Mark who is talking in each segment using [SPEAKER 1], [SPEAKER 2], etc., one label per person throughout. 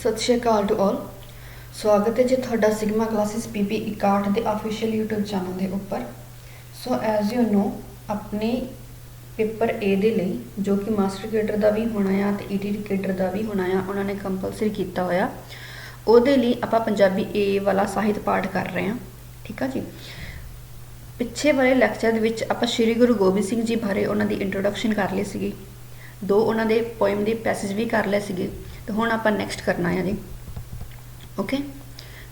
[SPEAKER 1] ਸਤਿ ਸ਼੍ਰੀ ਅਕਾਲ to all ਸਵਾਗਤ ਹੈ ਜੀ ਤੁਹਾਡਾ ਸਿਗਮਾ ਕਲਾਸਿਸ ਪੀਪੀ 61 ਦੇ ਅਫੀਸ਼ੀਅਲ YouTube ਚੈਨਲ ਦੇ ਉੱਪਰ। ਸੋ ਐਜ਼ ਯੂ نو ਆਪਣੇ ਪੇਪਰ A ਦੇ ਲਈ, ਜੋ ਕਿ ਮਾਸਟਰ ਕੇਡਰ ਦਾ ਵੀ ਹੋਣਾ ਆ ਤੇ ETT ਕੇਡਰ ਦਾ ਵੀ ਹੋਣਾ ਆ, ਉਹਨਾਂ ਨੇ ਕੰਪਲਸਰੀ ਕੀਤਾ ਹੋਇਆ। ਉਹਦੇ ਲਈ ਆਪਾਂ ਪੰਜਾਬੀ A ਵਾਲਾ ਸਾਹਿਤ ਪਾਠ ਕਰ ਰਹੇ ਹਾਂ। ਠੀਕ ਆ ਜੀ? ਪਿੱਛੇ ਵਾਲੇ ਲੈਕਚਰ ਦੇ ਵਿੱਚ ਆਪਾਂ ਸ੍ਰੀ ਗੁਰੂ ਗੋਬਿੰਦ ਸਿੰਘ ਜੀ ਬਾਰੇ ਉਹਨਾਂ ਦੀ ਇੰਟਰੋਡਕਸ਼ਨ ਕਰ ਲਈ ਸੀਗੀ। ਦੋ ਉਹਨਾਂ ਦੇ ਪੋਇਮ ਦੇ ਪੈਸੇਜ ਵੀ ਕਰ ਲਏ ਸੀਗੇ। ਤੇ ਹੁਣ ਆਪਾਂ ਨੈਕਸਟ ਕਰਨਾ ਹੈ ਜੀ। ਓਕੇ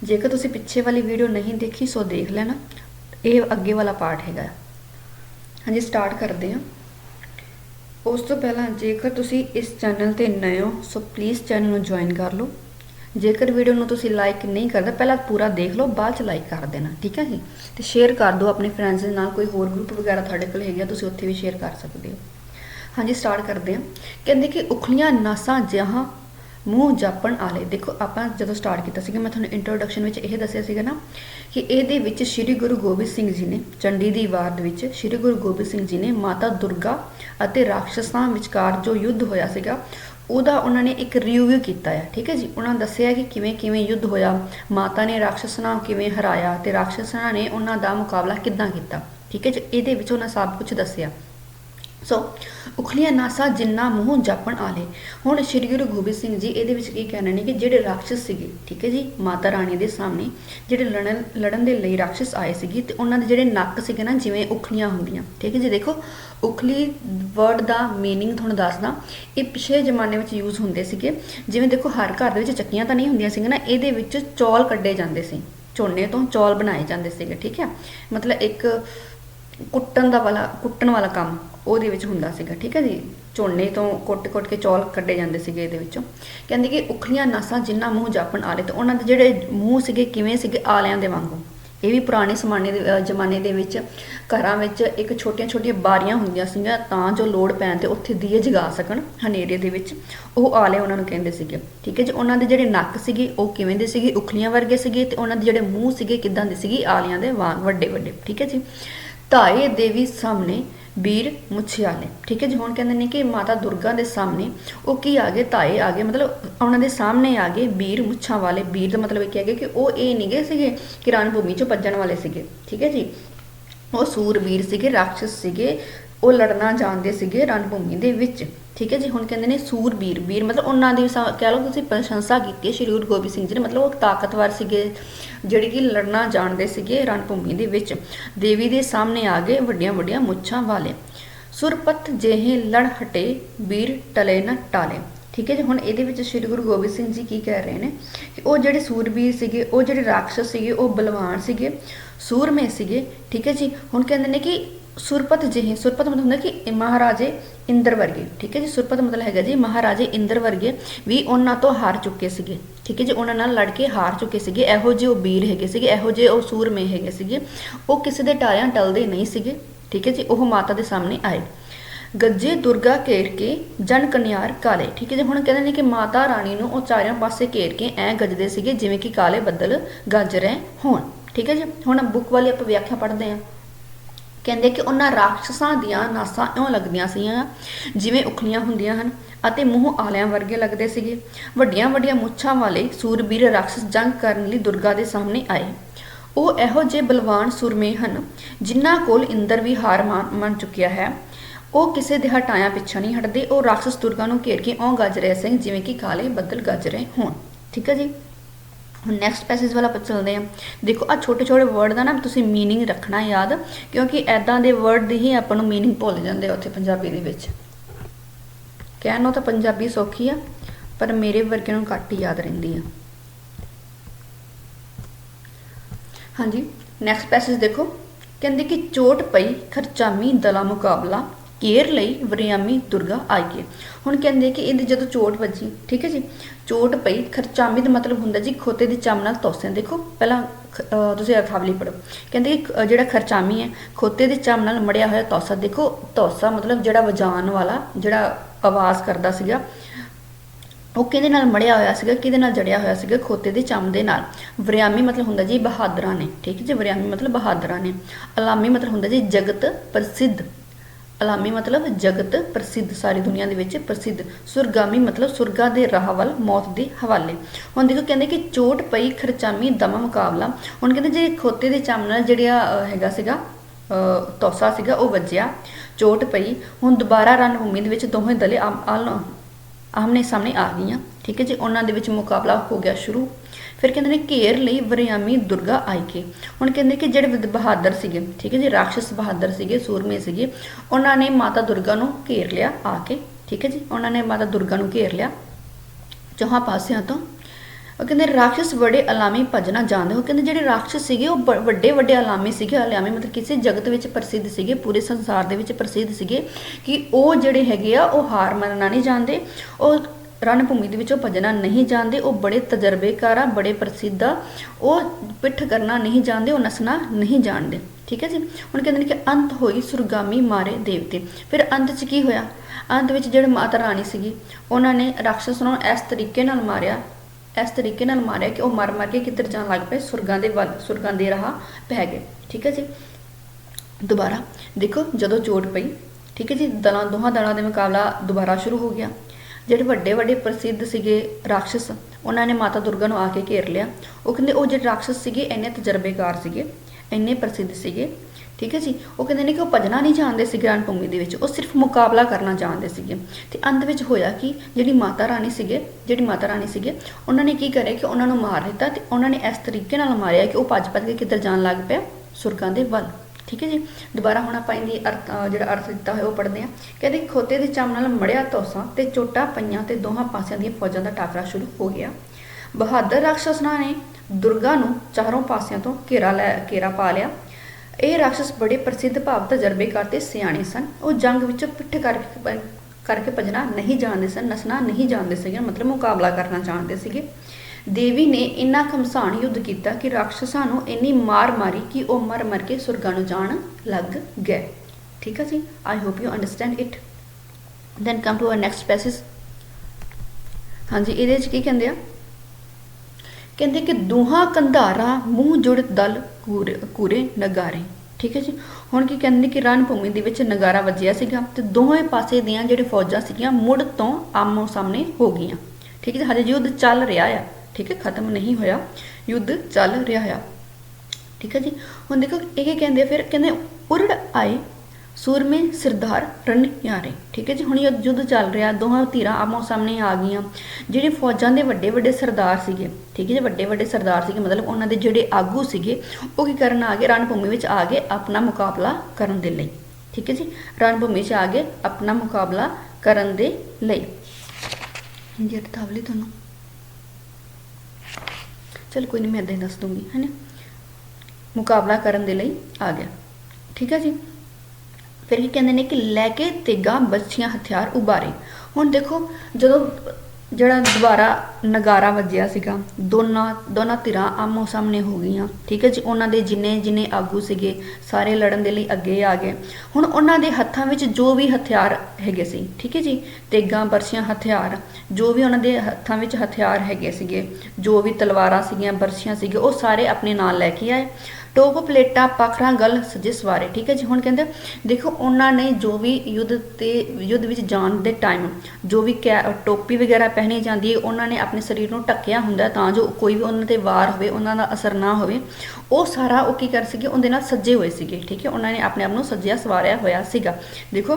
[SPEAKER 1] ਜੇਕਰ ਤੁਸੀਂ ਪਿੱਛੇ ਵਾਲੀ ਵੀਡੀਓ ਨਹੀਂ ਦੇਖੀ, ਸੋ ਦੇਖ ਲੈਣਾ। ਇਹ ਅੱਗੇ ਵਾਲਾ ਪਾਰਟ ਹੈਗਾ। ਹਾਂਜੀ ਸਟਾਰਟ ਕਰਦੇ ਹਾਂ। ਉਸ ਤੋਂ ਪਹਿਲਾਂ ਜੇਕਰ ਤੁਸੀਂ ਇਸ ਚੈਨਲ ਤੇ ਨਏ ਹੋ, ਸੋ ਪਲੀਜ਼ ਚੈਨਲ ਨੂੰ ਜੁਆਇਨ ਕਰ ਲਓ। ਜੇਕਰ ਵੀਡੀਓ ਨੂੰ ਤੁਸੀਂ ਲਾਈਕ ਨਹੀਂ ਕਰਦੇ, ਪਹਿਲਾਂ ਪੂਰਾ ਦੇਖ ਲਓ, ਬਾਅਦ ਚ ਲਾਈਕ ਕਰ ਦੇਣਾ, ਠੀਕ ਹੈ ਜੀ? ਤੇ ਸ਼ੇਅਰ ਕਰ ਦਿਓ ਆਪਣੇ ਫਰੈਂਡਸ ਦੇ ਨਾਲ, ਕੋਈ ਹੋਰ ਗਰੁੱਪ ਵਗੈਰਾ ਤੁਹਾਡੇ ਕੋਲ ਹੈਗਾ ਤੁਸੀਂ ਉੱਥੇ ਵੀ ਸ਼ੇਅਰ ਕਰ ਸਕਦੇ ਹੋ। ਹਾਂਜੀ ਸਟਾਰਟ ਕਰਦੇ ਹਾਂ। ਕਹਿੰਦੇ ਕਿ ਉਖਲੀਆਂ ਨਾਸਾਂ ਜਹਾਂ ਮੂੰਹ ਜਾਪਣ ਆਲੇ। ਦੇਖੋ, ਆਪਾਂ ਜਦੋਂ ਸਟਾਰਟ ਕੀਤਾ ਸੀਗਾ, ਮੈਂ ਤੁਹਾਨੂੰ ਇੰਟਰੋਡਕਸ਼ਨ ਵਿੱਚ ਇਹ ਦੱਸਿਆ ਸੀਗਾ ਨਾ ਕਿ ਇਹਦੇ ਵਿੱਚ ਸ੍ਰੀ ਗੁਰੂ ਗੋਬਿੰਦ ਸਿੰਘ ਜੀ ਨੇ, ਚੰਡੀ ਦੀ ਵਾਰ ਦੇ ਵਿੱਚ ਸ੍ਰੀ ਗੁਰੂ ਗੋਬਿੰਦ ਸਿੰਘ ਜੀ ਨੇ ਮਾਤਾ ਦੁਰਗਾ ਅਤੇ ਰਾਖਸ਼ਾਂ ਵਿਚਕਾਰ ਜੋ ਯੁੱਧ ਹੋਇਆ ਸੀਗਾ, ਉਹਦਾ ਉਹਨਾਂ ਨੇ ਇੱਕ ਰਿਵਿਊ ਕੀਤਾ ਹੈ, ਠੀਕ ਹੈ ਜੀ? ਉਹਨਾਂ ਦੱਸਿਆ ਕਿ ਕਿਵੇਂ ਕਿਵੇਂ ਯੁੱਧ ਹੋਇਆ, ਮਾਤਾ ਨੇ ਰਾਖਸ਼ਾਂ ਨੂੰ ਕਿਵੇਂ ਹਰਾਇਆ ਤੇ ਰਾਖਸ਼ਾਂ ਨੇ ਉਹਨਾਂ ਦਾ ਮੁਕਾਬਲਾ ਕਿੱਦਾਂ ਕੀਤਾ, ਠੀਕ ਹੈ ਜੀ? ਇਹਦੇ ਵਿੱਚ ਉਹਨਾਂ ਸਭ ਕੁਝ ਦੱਸਿਆ। ਸੋ ਉਖਲੀਆਂ ਨਾਸਾ ਜਿੰਨਾ ਮੂੰਹ ਜਾਪਣ ਆਲੇ ਹੁਣ ਸ਼੍ਰੀ ਗੁਰੂ ਗੋਬਿੰਦ ਸਿੰਘ ਜੀ ਇਹਦੇ ਵਿੱਚ ਕੀ ਕਹਿਣਾ ਨੇ ਕਿ ਜਿਹੜੇ ਰਾਖਸ਼ ਸੀਗੇ ਠੀਕ ਹੈ ਜੀ ਮਾਤਾ ਰਾਣੀ ਦੇ ਸਾਹਮਣੇ ਜਿਹੜੇ ਲੜਨ ਲੜਨ ਦੇ ਲਈ ਰਾਖਸ਼ ਆਏ ਸੀਗੇ ਤੇ ਉਹਨਾਂ ਦੇ ਜਿਹੜੇ ਨੱਕ ਸੀਗੇ ਨਾ ਜਿਵੇਂ ਉਖਲੀਆਂ ਹੁੰਦੀਆਂ ਠੀਕ ਹੈ ਜੀ ਦੇਖੋ ਉਖਲੀ ਵਰਡ ਦਾ मीनिंग ਤੁਹਾਨੂੰ ਦੱਸਦਾ ਇਹ ਪਿਛਲੇ ਜ਼ਮਾਨੇ ਵਿੱਚ ਯੂਜ਼ ਹੁੰਦੇ ਸੀਗੇ ਜਿਵੇਂ ਦੇਖੋ ਹਰ ਘਰ ਦੇ ਵਿੱਚ ਚੱਕੀਆਂ ਤਾਂ ਨਹੀਂ ਹੁੰਦੀਆਂ ਸੀਗੀਆਂ ਨਾ ਇਹਦੇ ਵਿੱਚ ਚੌਲ ਕੱਢੇ ਜਾਂਦੇ ਸੀ ਝੋਨੇ ਤੋਂ ਚੌਲ ਬਣਾਏ ਜਾਂਦੇ ਸੀਗੇ ਠੀਕ ਹੈ ਮਤਲਬ ਇੱਕ ਕੁੱਟਣ ਦਾ ਵਾਲਾ, ਕੁੱਟਣ ਵਾਲਾ ਕੰਮ ਉਹਦੇ ਵਿੱਚ ਹੁੰਦਾ ਸੀਗਾ, ਠੀਕ ਹੈ ਜੀ? ਝੋਨੇ ਤੋਂ ਕੁੱਟ-ਕੁੱਟ ਕੇ ਚੌਲ ਕੱਢੇ ਜਾਂਦੇ ਸੀਗੇ ਇਹਦੇ ਵਿੱਚੋਂ। ਕਹਿੰਦੇ ਕਿ ਉਖਲੀਆਂ ਨਾਸਾਂ ਜਿੰਨਾ ਮੂੰਹ ਜਾਪਣ ਆਲੇ ਤੇ ਉਹਨਾਂ ਦੇ ਜਿਹੜੇ ਮੂੰਹ ਸੀਗੇ, ਕਿਵੇਂ ਸੀਗੇ, ਆਲਿਆਂ ਦੇ ਵਾਂਗੂ। ਇਹ ਵੀ ਪੁਰਾਣੇ ਸਮਾਨੇ ਦੇ ਜ਼ਮਾਨੇ ਦੇ ਵਿੱਚ ਘਰਾਂ ਵਿੱਚ ਇੱਕ ਛੋਟੀਆਂ-ਛੋਟੀਆਂ ਬਾਰੀਆਂ ਹੁੰਦੀਆਂ ਸੀਗੀਆਂ, ਤਾਂ ਜੋ ਲੋੜ ਪੈਣ ਤੇ ਉੱਥੇ ਦੀਏ ਜਗਾ ਸਕਣ, ਹਨੇਰੇ ਦੇ ਵਿੱਚ। ਉਹ ਆਲੇ ਉਹਨਾਂ ਨੂੰ ਕਹਿੰਦੇ ਸੀਗੇ, ਠੀਕ ਹੈ ਜੀ? ਉਹਨਾਂ ਦੇ ਜਿਹੜੇ ਨੱਕ ਸੀਗੇ, ਉਹ ਕਿਵੇਂ ਦੇ ਸੀਗੇ? ਉਖਲੀਆਂ ਵਰਗੇ ਸੀਗੇ ਤੇ ਉਹਨਾਂ ਦੇ ਜਿਹੜੇ ਮੂੰਹ ਸੀਗੇ, ਕਿਦਾਂ ਦੇ ਸੀਗੇ? ਆਲਿਆਂ ਦੇ ਵਾਂਗ, ਵੱਡੇ-ਵੱਡੇ, ਠੀਕ ਹੈ ਜੀ? ਧਾਏ ਦੇਵੀ ਸਾਹਮਣੇ ਵੀਰ ਮੁਛਿਆਲੇ ਠੀਕ ਹੈ ਜੀ, ਹੁਣ ਕਹਿੰਦੇ ਨੇ ਕਿ ਮਾਤਾ ਦੁਰਗਾ ਦੇ ਸਾਹਮਣੇ ਉਹ ਕੀ ਆ ਗਏ? ਤਾਏ ਆ ਗਏ। ਮਤਲਬ ਉਹਨਾਂ ਦੇ ਸਾਹਮਣੇ ਆ ਗਏ ਵੀਰ ਮੁੱਛਾਂ ਵਾਲੇ। ਵੀਰ ਦਾ ਮਤਲਬ ਇਹ ਕੀ ਹੈਗਾ ਕਿ ਉਹ ਇਹ ਨਹੀਂ ਗਏ ਸੀਗੇ ਕਿ ਰਣ ਭੂਮੀ ਚੋਂ ਭੱਜਣ ਵਾਲੇ ਸੀਗੇ। ਠੀਕ ਹੈ ਜੀ, ਉਹ ਸੂਰਬੀਰ ਸੀਗੇ, ਰਾਖਸ਼ ਸੀਗੇ, ਉਹ ਲੜਨਾ ਜਾਣਦੇ ਸੀਗੇ ਰਣਭੂਮੀ ਦੇ ਵਿੱਚ। ਠੀਕ ਹੈ ਜੀ, ਹੁਣ ਕਹਿੰਦੇ ਨੇ ਸੂਰਬੀਰ ਵੀਰ ਮਤਲਬ ਉਹਨਾਂ ਦੀ ਸਾ- ਕਹਿ ਲਓ ਤੁਸੀਂ ਪ੍ਰਸ਼ੰਸਾ ਕੀਤੀ ਹੈ, ਸ਼੍ਰੀ ਗੁਰੂ ਗੋਬਿੰਦ ਸਿੰਘ ਜੀ ਨੇ, ਮਤਲਬ ਉਹ ਤਾਕਤਵਰ ਸੀਗੇ, ਜਿਹੜੇ ਕਿ ਲੜਨਾ ਜਾਣਦੇ ਸੀਗੇ ਰਣਭੂਮੀ ਦੇ ਵਿੱਚ। ਦੇਵੀ ਦੇ ਸਾਹਮਣੇ ਆ ਗਏ, ਵੱਡੀਆਂ ਵੱਡੀਆਂ ਮੁੱਛਾਂ ਵਾਲੇ। ਸੁਰਪਤ ਜਿਹੇ ਲੜ ਹਟੇ ਵੀਰ ਟਲੇ ਨਾ ਟਾਲੇ। ਠੀਕ ਹੈ ਜੀ, ਹੁਣ ਇਹਦੇ ਵਿੱਚ ਸ਼੍ਰੀ ਗੁਰੂ ਗੋਬਿੰਦ ਸਿੰਘ ਜੀ ਕੀ ਕਹਿ ਰਹੇ ਨੇ, ਕਿ ਉਹ ਜਿਹੜੇ ਸੂਰਬੀਰ ਸੀਗੇ, ਉਹ ਜਿਹੜੇ ਰਾਖਸ਼ ਸੀਗੇ, ਉਹ ਬਲਵਾਨ ਸੀਗੇ, ਸੂਰਮੇ ਸੀਗੇ। ਠੀਕ ਹੈ ਜੀ, ਹੁਣ ਕਹਿੰਦੇ ਨੇ ਕਿ ਸੁਰਪਤ ਜਿਹੇ, ਸੁਰਪਤ ਮਤਲਬ ਹੁੰਦਾ ਕਿ ਮਹਾਰਾਜੇ ਇੰਦਰ ਵਰਗੇ, ਠੀਕ ਹੈ ਜੀ? ਸੁਰਪਤ ਮਤਲਬ ਹੈਗਾ ਜੀ, ਮਹਾਰਾਜੇ ਇੰਦਰ ਵਰਗੇ ਵੀ ਉਹਨਾਂ ਤੋਂ ਹਾਰ ਚੁੱਕੇ ਸੀਗੇ, ਠੀਕ ਹੈ ਜੀ? ਉਹਨਾਂ ਨਾਲ ਲੜ ਕੇ ਹਾਰ ਚੁੱਕੇ ਸੀਗੇ, ਇਹੋ ਜਿਹੇ ਉਹ ਵੀਰ ਹੈਗੇ ਸੀਗੇ, ਇਹੋ ਜਿਹੇ ਉਹ ਸੂਰਮੇ ਹੈਗੇ ਸੀਗੇ, ਉਹ ਕਿਸੇ ਦੇ ਟਾਰਿਆਂ ਟਲਦੇ ਨਹੀਂ ਸੀਗੇ, ਠੀਕ ਹੈ ਜੀ? ਉਹ ਮਾਤਾ ਦੇ ਸਾਹਮਣੇ ਆਏ। ਗੱਜੇ ਦੁਰਗਾ ਘੇਰ ਕੇ ਜਨ ਕਨਿਆਰ ਕਾਲੇ, ਠੀਕ ਹੈ ਜੀ? ਹੁਣ ਕਹਿੰਦੇ ਨੇ ਕਿ ਮਾਤਾ ਰਾਣੀ ਨੂੰ ਉਹ ਚਾਰਿਆਂ ਪਾਸੇ ਘੇਰ ਕੇ ਐ ਗੱਜਦੇ ਸੀਗੇ ਜਿਵੇਂ ਕਿ ਕਾਲੇ ਬੱਦਲ ਗੱਜ ਰਹੇ ਹੋਣ, ਠੀਕ ਹੈ ਜੀ? ਹੁਣ ਬੁੱਕ ਵਾਲੀ ਆਪਾਂ ਵਿਆਖਿਆ ਪੜ੍ਹਦੇ ਹਾਂ। ਕਹਿੰਦੇ ਕਿ ਉਹਨਾਂ ਰਾਖਸ਼ਾਂ ਦੀਆਂ ਨਾਸਾਂ ਇਉਂ ਲੱਗਦੀਆਂ ਸੀਆਂ, ਜਿਵੇਂ ਉਖਲੀਆਂ ਹੁੰਦੀਆਂ ਹਨ ਅਤੇ ਮੂੰਹ ਆਲਿਆਂ ਵਰਗੇ ਲੱਗਦੇ ਸੀਗੇ। ਵੱਡੀਆਂ ਵੱਡੀਆਂ ਮੁੱਛਾਂ ਵਾਲੇ ਸੂਰਬੀਰ ਰਾਖਸ਼ ਜੰਗ ਕਰਨ ਲਈ ਦੁਰਗਾ ਦੇ ਸਾਹਮਣੇ ਆਏ। ਉਹ ਇਹੋ ਜਿਹੇ ਬਲਵਾਨ ਸੂਰਮੇ ਹਨ, ਜਿਨ੍ਹਾਂ ਕੋਲ ਇੰਦਰ ਵੀ ਹਾਰ ਮੰਨ ਮੰਨ ਚੁੱਕਿਆ ਹੈ। ਉਹ ਕਿਸੇ ਦੇ ਹਟਾਇਆ ਪਿੱਛਾ ਨਹੀਂ ਹਟਦੇ। ਉਹ ਰਾਖਸ਼ ਦੁਰਗਾ ਨੂੰ ਘੇਰ ਕੇ ਔਂ ਗੱਜ ਰਹੇ ਸਨ, ਜਿਵੇਂ ਕਿ ਕਾਲੇ ਬੱਦਲ ਗੱਜ ਰਹੇ ਹੋਣ। ਠੀਕ ਹੈ ਜੀ? ਹੁਣ ਨੈਕਸਟ ਪੈਸੇਜ ਵਾਲਾ ਆਪਾਂ ਚੱਲਦੇ ਹਾਂ ਦੇਖੋ ਆ ਛੋਟੇ ਛੋਟੇ ਵਰਡ ਦਾ ਨਾ ਤੁਸੀਂ मीनिंग ਰੱਖਣਾ ਯਾਦ ਕਿਉਂਕਿ ਐਦਾਂ ਦੇ ਵਰਡ ਦੀ ਹੀ ਆਪਾਂ ਨੂੰ मीनिंग ਭੁੱਲ ਜਾਂਦੇ ਆ ਉੱਥੇ ਪੰਜਾਬੀ ਦੇ ਵਿੱਚ ਕਹਿਣ ਨੂੰ ਤਾਂ ਪੰਜਾਬੀ ਸੌਖੀ ਆ ਪਰ ਮੇਰੇ ਵਰਗੇ ਨੂੰ ਘੱਟ ਹੀ ਯਾਦ ਰਹਿੰਦੀ ਆ ਹਾਂਜੀ ਨੈਕਸਟ ਪੈਸੇਜ ਦੇਖੋ ਕਹਿੰਦੇ ਕਿ ਚੋਟ ਪਈ ਖਰਚਾਮੀ ਦਲਾ ਮੁਕਾਬਲਾ ਕੇਰ ਲਈ ਵਰਿਆਮੀ ਦੁਰਗਾ ਆਈਏ ਹੁਣ ਕਹਿੰਦੇ ਕਿ ਇਹਦੀ ਜਦੋਂ ਚੋਟ ਵੱਜੀ ਠੀਕ ਹੈ ਜੀ ਚੋਟ ਪਈ। ਖਰਚਾਮੀ ਦਾ ਮਤਲਬ ਹੁੰਦਾ ਜੀ, ਖੋਤੇ ਦੀ ਚਮ ਨਾਲ ਤੋਸੇ ਦੇਖੋ, ਪਹਿਲਾਂ ਤੁਸੀਂ ਅਖਾਵਲੀ ਪੜੋ ਕਹਿੰਦੇ ਜਿਹੜਾ ਖਰਚਾਮੀ ਹੈ, ਖੋਤੇ ਦੀ ਚਮ ਨਾਲ ਮੜਿਆ ਹੋਇਆ ਤੋਸਾ। ਦੇਖੋ, ਤੋਸਾ ਮਤਲਬ ਜਿਹੜਾ ਵਜਾਨ ਵਾਲਾ, ਜਿਹੜਾ ਆਵਾਜ਼ ਕਰਦਾ ਸੀਗਾ, ਉਹ ਕਿਹਦੇ ਨਾਲ ਮੜਿਆ ਹੋਇਆ ਸੀਗਾ, ਕਿਹਦੇ ਨਾਲ ਜੜਿਆ ਹੋਇਆ ਸੀਗਾ? ਖੋਤੇ ਦੇ ਚਮ ਦੇ ਨਾਲ। ਵਰਿਆਮੀ ਮਤਲਬ ਹੁੰਦਾ ਜੀ, ਬਹਾਦਰਾਂ ਨੇ। ਠੀਕ ਹੈ ਜੀ, ਵਰਿਆਮੀ ਮਤਲਬ ਬਹਾਦਰਾਂ ਨੇ। ਅਲਾਮੀ ਮਤਲਬ ਹੁੰਦਾ ਜੀ, ਜਗਤ ਪ੍ਰਸਿੱਧ। ਅਲਾਮੀ ਮਤਲਬ ਜਗਤ ਪ੍ਰਸਿੱਧ, ਸਾਰੀ ਦੁਨੀਆ ਦੇ ਵਿੱਚ ਪ੍ਰਸਿੱਧ। ਸੁਰਗਾਮੀ ਮਤਲਬ ਸੁਰਗਾ ਦੇ ਰਾਹ ਵੱਲ, ਮੌਤ ਦੇ ਹਵਾਲੇ। ਹੁਣ ਦੇਖੋ, ਕਹਿੰਦੇ ਕਿ ਚੋਟ ਪਈ, ਖਰਚਾਮੀ, ਦਮਾ ਮੁਕਾਬਲਾ। ਹੁਣ ਕਹਿੰਦੇ ਜੇ ਖੋਤੇ ਦੇ ਚਮ ਨਾਲ ਜਿਹੜਾ ਹੈਗਾ ਸੀਗਾ ਤੋਸਾ ਸੀਗਾ, ਉਹ ਵੱਜਿਆ, ਚੋਟ ਪਈ। ਹੁਣ ਦੁਬਾਰਾ ਰਣਭੂਮੀ ਦੇ ਵਿੱਚ ਦੋਵੇਂ ਦਲੇ ਆਲ- ਆਮਨੇ ਸਾਹਮਣੇ ਆ ਗਈਆਂ। ਠੀਕ ਹੈ ਜੀ, ਉਹਨਾਂ ਦੇ ਵਿੱਚ ਮੁਕਾਬਲਾ ਹੋ ਗਿਆ ਸ਼ੁਰੂ। ਫਿਰ ਕਹਿੰਦੇ ਨੇ ਘੇਰ ਲਈ ਵਰਿਆਮੀ ਦੁਰਗਾ ਆਈ ਕੇ। ਹੁਣ ਕਹਿੰਦੇ ਕਿ ਜਿਹੜੇ ਵਿਦ- ਬਹਾਦਰ ਸੀਗੇ, ਠੀਕ ਹੈ ਜੀ ਰਾਖਸ਼ ਬਹਾਦਰ ਸੀਗੇ, ਸੂਰਮੇ ਸੀਗੇ, ਉਹਨਾਂ ਨੇ ਮਾਤਾ ਦੁਰਗਾ ਨੂੰ ਘੇਰ ਲਿਆ ਆ ਕੇ, ਠੀਕ ਹੈ ਜੀ, ਉਹਨਾਂ ਨੇ ਮਾਤਾ ਦੁਰਗਾ ਨੂੰ ਘੇਰ ਲਿਆ ਚੌਹਾਂ ਪਾਸਿਆਂ ਤੋਂ। ਉਹ ਕਹਿੰਦੇ ਰਾਖਸ਼ ਬੜੇ ਅਲਾਮੀ ਭਜਨਾ ਜਾਣਦੇ ਹੋ? ਕਹਿੰਦੇ ਜਿਹੜੇ ਰਾਖਸ਼ ਸੀਗੇ, ਉਹ ਵੱਡੇ ਵੱਡੇ ਅਲਾਮੀ ਸੀਗੇ, ਅਲਾਮੀ ਮਤਲਬ ਕਿਸੇ ਜਗਤ ਵਿੱਚ ਪ੍ਰਸਿੱਧ ਸੀਗੇ, ਪੂਰੇ ਸੰਸਾਰ ਦੇ ਵਿੱਚ ਪ੍ਰਸਿੱਧ ਸੀਗੇ, ਕਿ ਉਹ ਜਿਹੜੇ ਹੈਗੇ ਆ, ਉਹ ਹਾਰ ਮੰਨਣਾ ਨਹੀਂ ਜਾਣਦੇ, ਉਹ ਰਣ ਭੂਮੀ ਦੇ ਵਿੱਚੋਂ ਭਜਣਾ ਨਹੀਂ ਜਾਣਦੇ ਉਹ ਬੜੇ ਤਜਰਬੇਕਾਰ ਆ, ਬੜੇ ਪ੍ਰਸਿੱਧ ਆ। ਉਹ ਪਿੱਠ ਕਰਨਾ ਨਹੀਂ ਜਾਣਦੇ ਉਹ ਨਸਣਾ ਨਹੀਂ ਜਾਣਦੇ। ਠੀਕ ਹੈ ਜੀ? ਹੁਣ ਕਹਿੰਦੇ ਨੇ ਕਿ ਅੰਤ ਹੋਈ ਸੁਰਗਾਮੀ ਮਾਰੇ ਦੇਵਤੇ। ਫਿਰ ਅੰਤ 'ਚ ਕੀ ਹੋਇਆ? ਅੰਤ ਵਿੱਚ ਜਿਹੜੇ ਮਾਤਾ ਰਾਣੀ ਸੀਗੀ, ਉਹਨਾਂ ਨੇ ਰਾਖਸ਼ ਨੂੰ ਇਸ ਤਰੀਕੇ ਨਾਲ ਮਾਰਿਆ, ਇਸ ਤਰੀਕੇ ਨਾਲ ਮਾਰਿਆ ਕਿ ਉਹ ਮਰ ਮਰ ਕੇ ਕਿੱਧਰ ਜਾਣ ਲੱਗ ਪਏ? ਸੁਰਗਾਂ ਦੇ ਵੱਲ, ਸੁਰਗਾਂ ਦੇ ਰਾਹ ਪੈ ਗਏ। ਠੀਕ ਹੈ ਜੀ? ਦੁਬਾਰਾ ਦੇਖੋ ਜਦੋਂ ਚੋਟ ਪਈ, ਠੀਕ ਹੈ ਜੀ? ਦਲਾਂ, ਦੋਹਾਂ ਦਲਾਂ ਦੇ ਮੁਕਾਬਲਾ ਦੁਬਾਰਾ ਸ਼ੁਰੂ ਹੋ ਗਿਆ। ਜਿਹੜੇ ਵੱਡੇ ਵੱਡੇ ਪ੍ਰਸਿੱਧ ਸੀਗੇ ਰਾਖਸ਼ ਉਹਨਾਂ ਨੇ ਮਾਤਾ ਦੁਰਗਾ ਨੂੰ ਆ ਕੇ ਘੇਰ ਲਿਆ। ਉਹ ਕਹਿੰਦੇ, ਉਹ ਜਿਹੜੇ ਰਾਖਸ਼ ਸੀਗੇ, ਇੰਨੇ ਤਜਰਬੇਕਾਰ ਸੀਗੇ, ਇੰਨੇ ਪ੍ਰਸਿੱਧ ਸੀਗੇ, ਠੀਕ ਹੈ ਜੀ? ਉਹ ਕਹਿੰਦੇ ਨੇ ਕਿ ਉਹ ਭਜਣਾ ਨਹੀਂ ਜਾਣਦੇ ਸੀ ਗ੍ਰਾਂਡ ਭੂਮੀ ਦੇ ਵਿੱਚ, ਉਹ ਸਿਰਫ ਮੁਕਾਬਲਾ ਕਰਨਾ ਜਾਣਦੇ ਸੀਗੇ। ਤੇ ਅੰਤ ਵਿੱਚ ਹੋਇਆ ਕਿ? ਜਿਹੜੀ ਮਾਤਾ ਰਾਣੀ ਸੀਗੇ, ਜਿਹੜੀ ਮਾਤਾ ਰਾਣੀ ਸੀਗੇ, ਉਹਨਾਂ ਨੇ ਕੀ ਕਰਿਆ ਕਿ ਉਹਨਾਂ ਨੂੰ ਮਾਰ ਦਿੱਤਾ ਤੇ ਉਹਨਾਂ ਨੇ ਇਸ ਤਰੀਕੇ ਨਾਲ ਮਾਰਿਆ ਕਿ ਉਹ ਭੱਜ ਭੱਜ ਕੇ ਕਿੱਧਰ ਜਾਣ ਲੱਗ ਪਿਆ? ਸੁਰਗਾਂ ਦੇ ਵੱਲ। ਠੀਕ ਹੈ ਜੀ? ਦੁਬਾਰਾ ਹੁਣ ਆਪਾਂ ਇਹਦੀ ਜਿਹੜਾ ਅਰਥ ਦਿੱਤਾ ਹੋਇਆ ਉਹ ਪੜ੍ਹਦੇ ਹਾਂ। ਕਹਿੰਦੇ, ਖੋਤੇ ਦੇ ਚੰਮ ਨਾਲ ਮੜਿਆ ਤੋਸਾ ਤੇ ਚੋਟਾ ਪਈਆਂ ਤੇ ਦੋਹਾਂ ਪਾਸਿਆਂ ਦੀਆਂ ਫੌਜਾਂ ਦਾ ਟਾਕਰਾ ਸ਼ੁਰੂ ਹੋ ਗਿਆ। ਬਹਾਦਰ ਰਾਖਸ਼ਸਨਾ ਨੇ ਦੁਰਗਾ ਨੂੰ ਚਾਰੋਂ ਪਾਸਿਆਂ ਤੋਂ ਘੇਰਾ ਲੈ, ਘੇਰਾ ਪਾ ਲਿਆ। ਇਹ ਰਾਖਸ਼ ਬੜੇ ਪ੍ਰਸਿੱਧ ਭਾਵ ਤਜਰਬੇਕਾਰ ਤੇ ਸਿਆਣੇ ਸਨ। ਉਹ ਜੰਗ ਵਿੱਚੋਂ ਪਿੱਠ ਕਰਕੇ ਕਰਕੇ ਭਜਣਾ ਨਹੀਂ ਜਾਣਦੇ ਸਨ, ਨਸਣਾ ਨਹੀਂ ਜਾਣਦੇ ਸੀਗੇ, ਮਤਲਬ ਮੁਕਾਬਲਾ ਕਰਨਾ ਜਾਣਦੇ ਸੀਗੇ। ਦੇਵੀ ਨੇ ਇੰਨਾ ਖਮਸਾਨ ਯੁੱਧ ਕੀਤਾ ਕਿ ਰਾਖਸ਼ਾਂ ਨੂੰ ਇੰਨੀ ਮਾਰ ਮਾਰੀ ਕਿ ਉਹ ਮਰ ਮਰ ਕੇ ਸੁਰਗਾਂ ਨੂੰ ਜਾਣ ਲੱਗ ਗਏ। ਠੀਕ ਹੈ ਜੀ? I hope you understand it then come to our next passage ਹਾਂਜੀ, ਇਹਦੇ ਵਿੱਚ ਕੀ ਕਹਿੰਦੇ ਆ? ਕਹਿੰਦੇ ਕਿ ਦੋਹਾਂ ਕੰਧਾਰਾਂ ਮੂੰਹ ਜੁੜ ਦਲ ਕੂਰੇ ਕੂਰੇ ਨਗਾਰੇ। ਠੀਕ ਹੈ ਜੀ? ਹੁਣ ਕੀ ਕਹਿੰਦੇ ਕਿ ਕਿ ਰਣਭੂਮੀ ਦੇ ਵਿੱਚ ਨਗਾਰਾ ਵੱਜਿਆ ਸੀਗਾ ਤੇ ਦੋਵੇਂ ਪਾਸੇ ਦੀਆਂ ਜਿਹੜੇ ਫੌਜਾਂ ਸੀਗੀਆਂ ਮੁੜ ਤੋਂ ਆਮੋ ਸਾਹਮਣੇ ਹੋ ਗਈਆਂ। ਠੀਕ ਹੈ ਜੀ? ਹਜੇ ਯੁੱਧ ਚੱਲ ਰਿਹਾ ਆ। ਠੀਕ ਹੈ, ਖਤਮ ਨਹੀਂ ਹੋਇਆ, ਯੁੱਧ ਚੱਲ ਰਿਹਾ ਆ। ਠੀਕ ਹੈ ਜੀ, ਹੁਣ ਦੇਖੋ ਇਹ ਕਹਿੰਦੇ ਫਿਰ ਕਹਿੰਦੇ ਉਰੜ ਆਏ ਸੂਰਮੇ ਸਿਰਧਾਰ ਰਣ ਯਾਰੇ ਠੀਕ ਹੈ ਜੀ, ਹੁਣ ਇਹ ਯੁੱਧ ਚੱਲ ਰਿਹਾ, ਦੋਹਾਂ ਧਿਰਾਂ ਆਮੋ ਸਾਹਮਣੇ ਆ ਗਈਆਂ। ਜਿਹੜੇ ਫੌਜਾਂ ਦੇ ਵੱਡੇ ਵੱਡੇ ਸਰਦਾਰ ਸੀਗੇ, ਠੀਕ ਹੈ ਜੀ, ਵੱਡੇ ਵੱਡੇ ਸਰਦਾਰ ਸੀਗੇ, ਮਤਲਬ ਉਹਨਾਂ ਦੇ ਜਿਹੜੇ ਆਗੂ ਸੀਗੇ, ਉਹ ਕੀ ਕਰਨ ਆ ਗਏ ਰਣ ਭੂਮੀ ਵਿੱਚ ਆ ਗਏ ਆਪਣਾ ਮੁਕਾਬਲਾ ਕਰਨ ਦੇ ਲਈ। ਠੀਕ ਹੈ ਜੀ ਰਣ ਭੂਮੀ 'ਚ ਆ ਗਏ ਆਪਣਾ ਮੁਕਾਬਲਾ ਕਰਨ ਦੇ ਲਈ। ਹਿੰਦੀ ਅਰਥਾਵਲੀ ਤੁਹਾਨੂੰ। ਚਲ ਕੋਈ ਨਹੀਂ ਮੈਂ ਏਦਾਂ ਹੀ ਦੱਸ ਦੂੰਗੀ ਹੈ ਮੁਕਾਬਲਾ ਕਰਨ ਦੇ ਲਈ ਆ ਗਿਆ। ਠੀਕ ਹੈ ਜੀ? ਫਿਰ ਕੀ ਕਹਿੰਦੇ ਨੇ ਕਿ ਲੈ ਕੇ ਤੇਗਾ ਬੱਚੀਆਂ ਹਥਿਆਰ ਉਬਾਰੇ। ਹੁਣ ਦੇਖੋ, ਜਦੋਂ ਜਿਹੜਾ ਦੁਬਾਰਾ ਨਗਾਰਾ ਵੱਜਿਆ ਸੀਗਾ, ਦੋਨਾਂ ਦੋਨਾਂ ਧਿਰਾਂ ਆਮੋ ਸਾਹਮਣੇ ਹੋ ਗਈਆਂ। ਠੀਕ ਹੈ ਜੀ? ਉਹਨਾਂ ਦੇ ਜਿੰਨੇ ਜਿੰਨੇ ਆਗੂ ਸੀਗੇ, ਸਾਰੇ ਲੜਨ ਦੇ ਲਈ ਅੱਗੇ ਆ ਗਏ। ਹੁਣ ਉਹਨਾਂ ਦੇ ਹੱਥਾਂ ਵਿੱਚ ਜੋ ਵੀ ਹਥਿਆਰ ਹੈਗੇ ਸੀ, ਠੀਕ ਹੈ ਜੀ? ਤੇਗਾਂ, ਬਰਸ਼ੀਆਂ, ਹਥਿਆਰ, ਜੋ ਵੀ ਉਹਨਾਂ ਦੇ ਹੱਥਾਂ ਵਿੱਚ ਹਥਿਆਰ ਹੈਗੇ ਸੀਗੇ, ਜੋ ਵੀ ਤਲਵਾਰਾਂ ਸੀਗੀਆਂ, ਬਰਸ਼ੀਆਂ ਸੀਗੇ ਉਹ ਸਾਰੇ ਆਪਣੇ ਨਾਲ ਲੈ ਕੇ ਆਏ। ਟੋਪ ਪਲੇਟਾਂ ਪਖਰਾਂ ਗਲ ਸਜੇ ਸਵਾਰੇ, ਠੀਕ ਹੈ ਜੀ? ਹੁਣ ਕਹਿੰਦੇ, ਦੇਖੋ, ਉਹਨਾਂ ਨੇ ਜੋ ਵੀ ਯੁੱਧ ਤੇ ਯੁੱਧ ਵਿੱਚ ਜਾਣ ਦੇ ਟਾਈਮ ਜੋ ਵੀ ਕੈ- ਟੋਪੀ ਵਗੈਰਾ ਪਹਿਨੀ ਜਾਂਦੀ ਹੈ, ਉਹਨਾਂ ਨੇ ਆਪਣੇ ਸਰੀਰ ਨੂੰ ਢੱਕਿਆ ਹੁੰਦਾ ਤਾਂ ਜੋ ਕੋਈ ਵੀ ਉਹਨਾਂ ਤੇ ਵਾਰ ਹੋਵੇ, ਉਹਨਾਂ ਦਾ ਅਸਰ ਨਾ ਹੋਵੇ। ਉਹ ਸਾਰਾ ਉਹ ਕੀ ਕਰ ਸੀਗੇ? ਉਹਦੇ ਨਾਲ ਸੱਜੇ ਹੋਏ ਸੀਗੇ, ਠੀਕ ਹੈ? ਉਹਨਾਂ ਨੇ ਆਪਣੇ ਆਪ ਨੂੰ ਸੱਜਿਆ ਸਵਾਰਿਆ ਹੋਇਆ ਸੀਗਾ। ਦੇਖੋ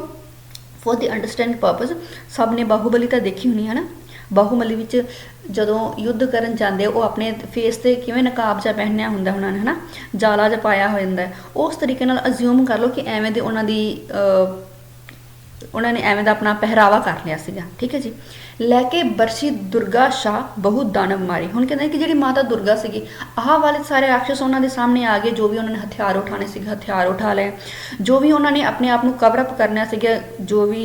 [SPEAKER 1] ਫॉर ਦੀ ਅੰਡਰਸਟੈਂਡ ਪਰਪਸ ਸਭ ਨੇ ਬਾਹੂਬਲੀ ਤਾਂ ਦੇਖੀ ਹੋਣੀ ਹੈ ਨਾ? ਬਾਹੂਬਲੀ ਵਿੱਚ ਜਦੋਂ ਯੁੱਧ ਕਰਨ ਜਾਂਦੇ ਉਹ ਆਪਣੇ ਫੇਸ ਤੇ ਕਿਵੇਂ ਨਕਾਬ ਜਿਹਾ ਪਹਿਨਿਆ ਹੁੰਦਾ ਉਹਨਾਂ ਨੇ, ਹਨਾ? ਜਾਲਾ ਜਿਹਾ ਪਾਇਆ ਹੋ ਜਾਂਦਾ ਉਸ ਤਰੀਕੇ ਨਾਲ ਅਜ਼ਿਊਮ ਕਰ ਲਓ ਕਿ ਐਵੇਂ ਦੇ ਉਹਨਾਂ ਦੀ ਉਹਨਾਂ ਨੇ ਐਵੇਂ ਦਾ ਆਪਣਾ ਪਹਿਰਾਵਾ ਕਰ ਲਿਆ ਸੀਗਾ, ਠੀਕ ਹੈ ਜੀ? ਲੈ ਕੇ ਬਰਸ਼ੀ ਦੁਰਗਾ ਸ਼ਾਹ ਬਹੁਤ ਦਾਨਵ ਮਾਰੀ। ਹੁਣ ਕਹਿੰਦੇ ਕਿ ਜਿਹੜੀ ਮਾਤਾ ਦੁਰਗਾ ਸੀਗੀ, ਆਹ ਵਾਲੇ ਸਾਰੇ ਰਾਖਸ਼ ਉਹਨਾਂ ਦੇ ਸਾਹਮਣੇ ਆ ਗਏ, ਜੋ ਵੀ ਉਹਨਾਂ ਨੇ ਹਥਿਆਰ ਉਠਾਣੇ ਸੀਗੇ, ਹਥਿਆਰ ਉਠਾ ਲਏ। ਜੋ ਵੀ ਉਹਨਾਂ ਨੇ ਆਪਣੇ ਆਪ ਨੂੰ ਕਵਰ ਅਪ ਕਰਨਾ ਸੀਗਾ, ਜੋ ਵੀ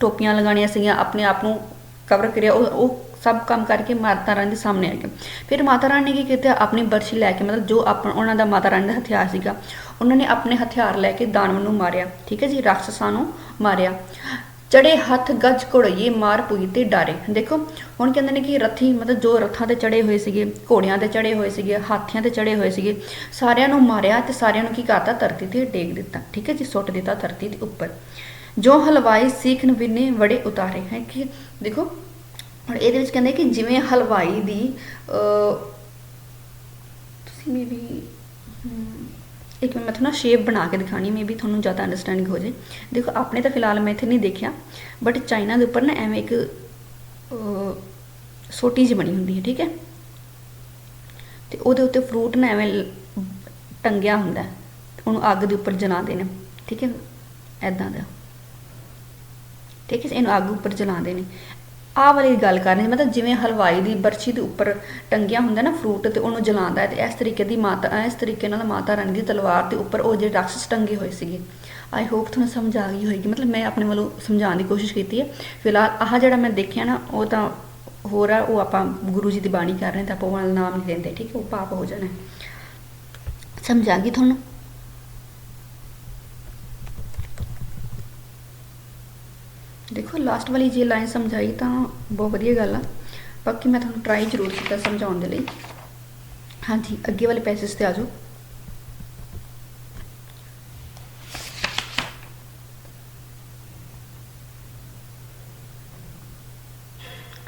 [SPEAKER 1] ਟੋਪੀਆਂ ਲਗਾਉਣੀਆਂ ਸੀਗੀਆਂ, ਆਪਣੇ ਆਪ ਨੂੰ ਕਵਰ ਕਰਿਆ, ਉਹ ਸਭ ਕੰਮ ਕਰਕੇ ਮਾਤਾ ਰਾਣੀ ਦੇ ਸਾਹਮਣੇ ਆ ਗਏ ਫਿਰ ਮਾਤਾ ਰਾਣੀ ਕੀ ਕੀਤਾ? ਆਪਣੀ ਬਰਸ਼ੀ ਲੈ ਕੇ, ਮਤਲਬ ਜੋ ਆਪਣਾ ਉਹਨਾਂ ਦਾ ਮਾਤਾ ਰਾਣੀ ਦਾ ਹਥਿਆਰ ਸੀਗਾ, ਉਹਨਾਂ ਨੇ ਆਪਣੇ ਹਥਿਆਰ ਲੈ ਕੇ ਦਾਨਵ ਨੂੰ ਮਾਰਿਆ। ਠੀਕ ਹੈ ਜੀ? ਰਾਖਸ਼ਾਂ ਨੂੰ ਮਾਰਿਆ। ਚੜੇ ਹੱਥ ਗੱਜ ਘੋੜਈਏ, ਮਾਰ ਪੂਈ ਤੇ ਡਾਰੇ। ਦੇਖੋ, ਹੁਣ ਕਹਿੰਦੇ ਨੇ ਕਿ ਰੱਥੀ, ਮਤਲਬ ਜੋ ਰੱਥਾਂ ਤੇ ਚੜੇ ਹੋਏ ਸੀਗੇ, ਘੋੜਿਆਂ ਤੇ ਚੜੇ ਹੋਏ ਸੀਗੇ, ਹਾਥੀਆਂ ਤੇ ਚੜੇ ਹੋਏ ਸੀਗੇ, ਸਾਰਿਆਂ ਨੂੰ ਮਾਰਿਆ ਤੇ ਸਾਰਿਆਂ ਨੂੰ ਕੀ ਕਰਤਾ? ਧਰਤੀ ਤੇ ਡੇਗ ਦਿੱਤਾ। ਠੀਕ ਹੈ ਜੀ? ਸੁੱਟ ਦਿੱਤਾ ਧਰਤੀ ਦੇ ਉੱਪਰ। ਜੋ ਹਲਵਾਈ ਸੀਖਨ ਵਿਨੇ ਵੜੇ ਉਤਾਰੇ। ਹੈ ਕਿ ਦੇਖੋ, ਹੁਣ ਇਹਦੇ ਵਿੱਚ ਕਹਿੰਦੇ ਕਿ ਜਿਵੇਂ ਹਲਵਾਈ ਦੀ ਤੁਸੀਂ ਮੇਬੀ ਇੱਕ ਮਿੰਟ, ਮੈਂ ਤੁਹਾਨੂੰ ਸ਼ੇਪ ਬਣਾ ਕੇ ਦਿਖਾਣੀ ਮੇਬੀ ਤੁਹਾਨੂੰ ਜ਼ਿਆਦਾ ਅੰਡਰਸਟੈਂਡਿੰਗ ਹੋ ਜੇ ਦੇਖੋ, ਆਪਣੇ ਤਾਂ ਫਿਲਹਾਲ ਮੈਂ ਇੱਥੇ ਨਹੀਂ ਦੇਖਿਆ ਬਟ ਚਾਈਨਾ ਦੇ ਉੱਪਰ ਨਾ ਐਵੇਂ ਇੱਕ ਸੋਟੀ ਜਿਹੀ ਬਣੀ ਹੁੰਦੀ ਹੈ, ਠੀਕ ਹੈ? ਤੇ ਉਹਦੇ ਉੱਤੇ ਫਰੂਟ ਨਾ ਐਵੇਂ ਟੰਗਿਆ ਹੁੰਦਾ ਹੈ। ਉਹਨੂੰ ਅੱਗ ਦੇ ਉੱਪਰ ਜਲਾਉਂਦੇ ਨੇ ਠੀਕ ਹੈ? ਐਦਾਂ ਦਾ। ਠੀਕ ਹੈ ਇਹਨੂੰ ਅੱਗ ਉੱਪਰ ਜਲਾਉਂਦੇ ਨੇ। ਆਹ ਵਾਲੀ ਗੱਲ ਕਰ ਰਹੀ ਮਤਲਬ ਜਿਵੇਂ ਹਲਵਾਈ ਦੀ ਬਰਛੀ ਦੇ ਉੱਪਰ ਟੰਗਿਆ ਹੁੰਦਾ ਨਾ ਫਰੂਟ ਤੇ ਉਹਨੂੰ ਜਲਾਉਂਦਾ ਹੈ ਤੇ ਇਸ ਤਰੀਕੇ ਦੀ ਮਾਤਾ, ਇਸ ਤਰੀਕੇ ਨਾਲ ਮਾਤਾ ਰਾਣੀ ਦੀ ਤਲਵਾਰ ਦੇ ਉੱਪਰ ਉਹ ਜਿਹੜੇ ਰਾਖਸ਼ ਟੰਗੇ ਹੋਏ ਸੀਗੇ। ਆਈ ਹੋਪ ਤੁਹਾਨੂੰ ਸਮਝ ਆ ਗਈ ਹੋਏਗੀ। ਮਤਲਬ ਮੈਂ ਆਪਣੇ ਵੱਲੋਂ ਸਮਝਾਉਣ ਦੀ ਕੋਸ਼ਿਸ਼ ਕੀਤੀ ਹੈ। ਫਿਲਹਾਲ ਆਹ ਜਿਹੜਾ ਮੈਂ ਦੇਖਿਆ ਨਾ, ਉਹ ਤਾਂ ਹੋਰ ਆ, ਉਹ ਆਪਾਂ ਗੁਰੂ ਜੀ ਦੀ ਬਾਣੀ ਕਰ ਰਹੇ ਤਾਂ ਆਪਾਂ ਉਹਨਾਂ ਦਾ ਨਾਮ ਨਹੀਂ ਲੈਂਦੇ, ਠੀਕ ਹੈ, ਉਹ ਪਾਪ ਹੋ ਜਾਣਾ ਹੈ। ਸਮਝ ਆ ਗਈ ਤੁਹਾਨੂੰ? ਦੇਖੋ ਲਾਸਟ ਵਾਲੀ ਜੇ ਲਾਈਨ ਸਮਝਾਈ ਤਾਂ ਬਹੁਤ ਵਧੀਆ ਗੱਲ ਆ। ਬਾਕੀ ਮੈਂ ਤੁਹਾਨੂੰ ਟਰਾਈ ਜ਼ਰੂਰ ਕੀਤਾ ਸਮਝਾਉਣ ਦੇ ਲਈ। ਹਾਂਜੀ, ਅੱਗੇ ਵਾਲੇ ਪੈਸੇਜ ਤੇ ਆ ਜਾਓ।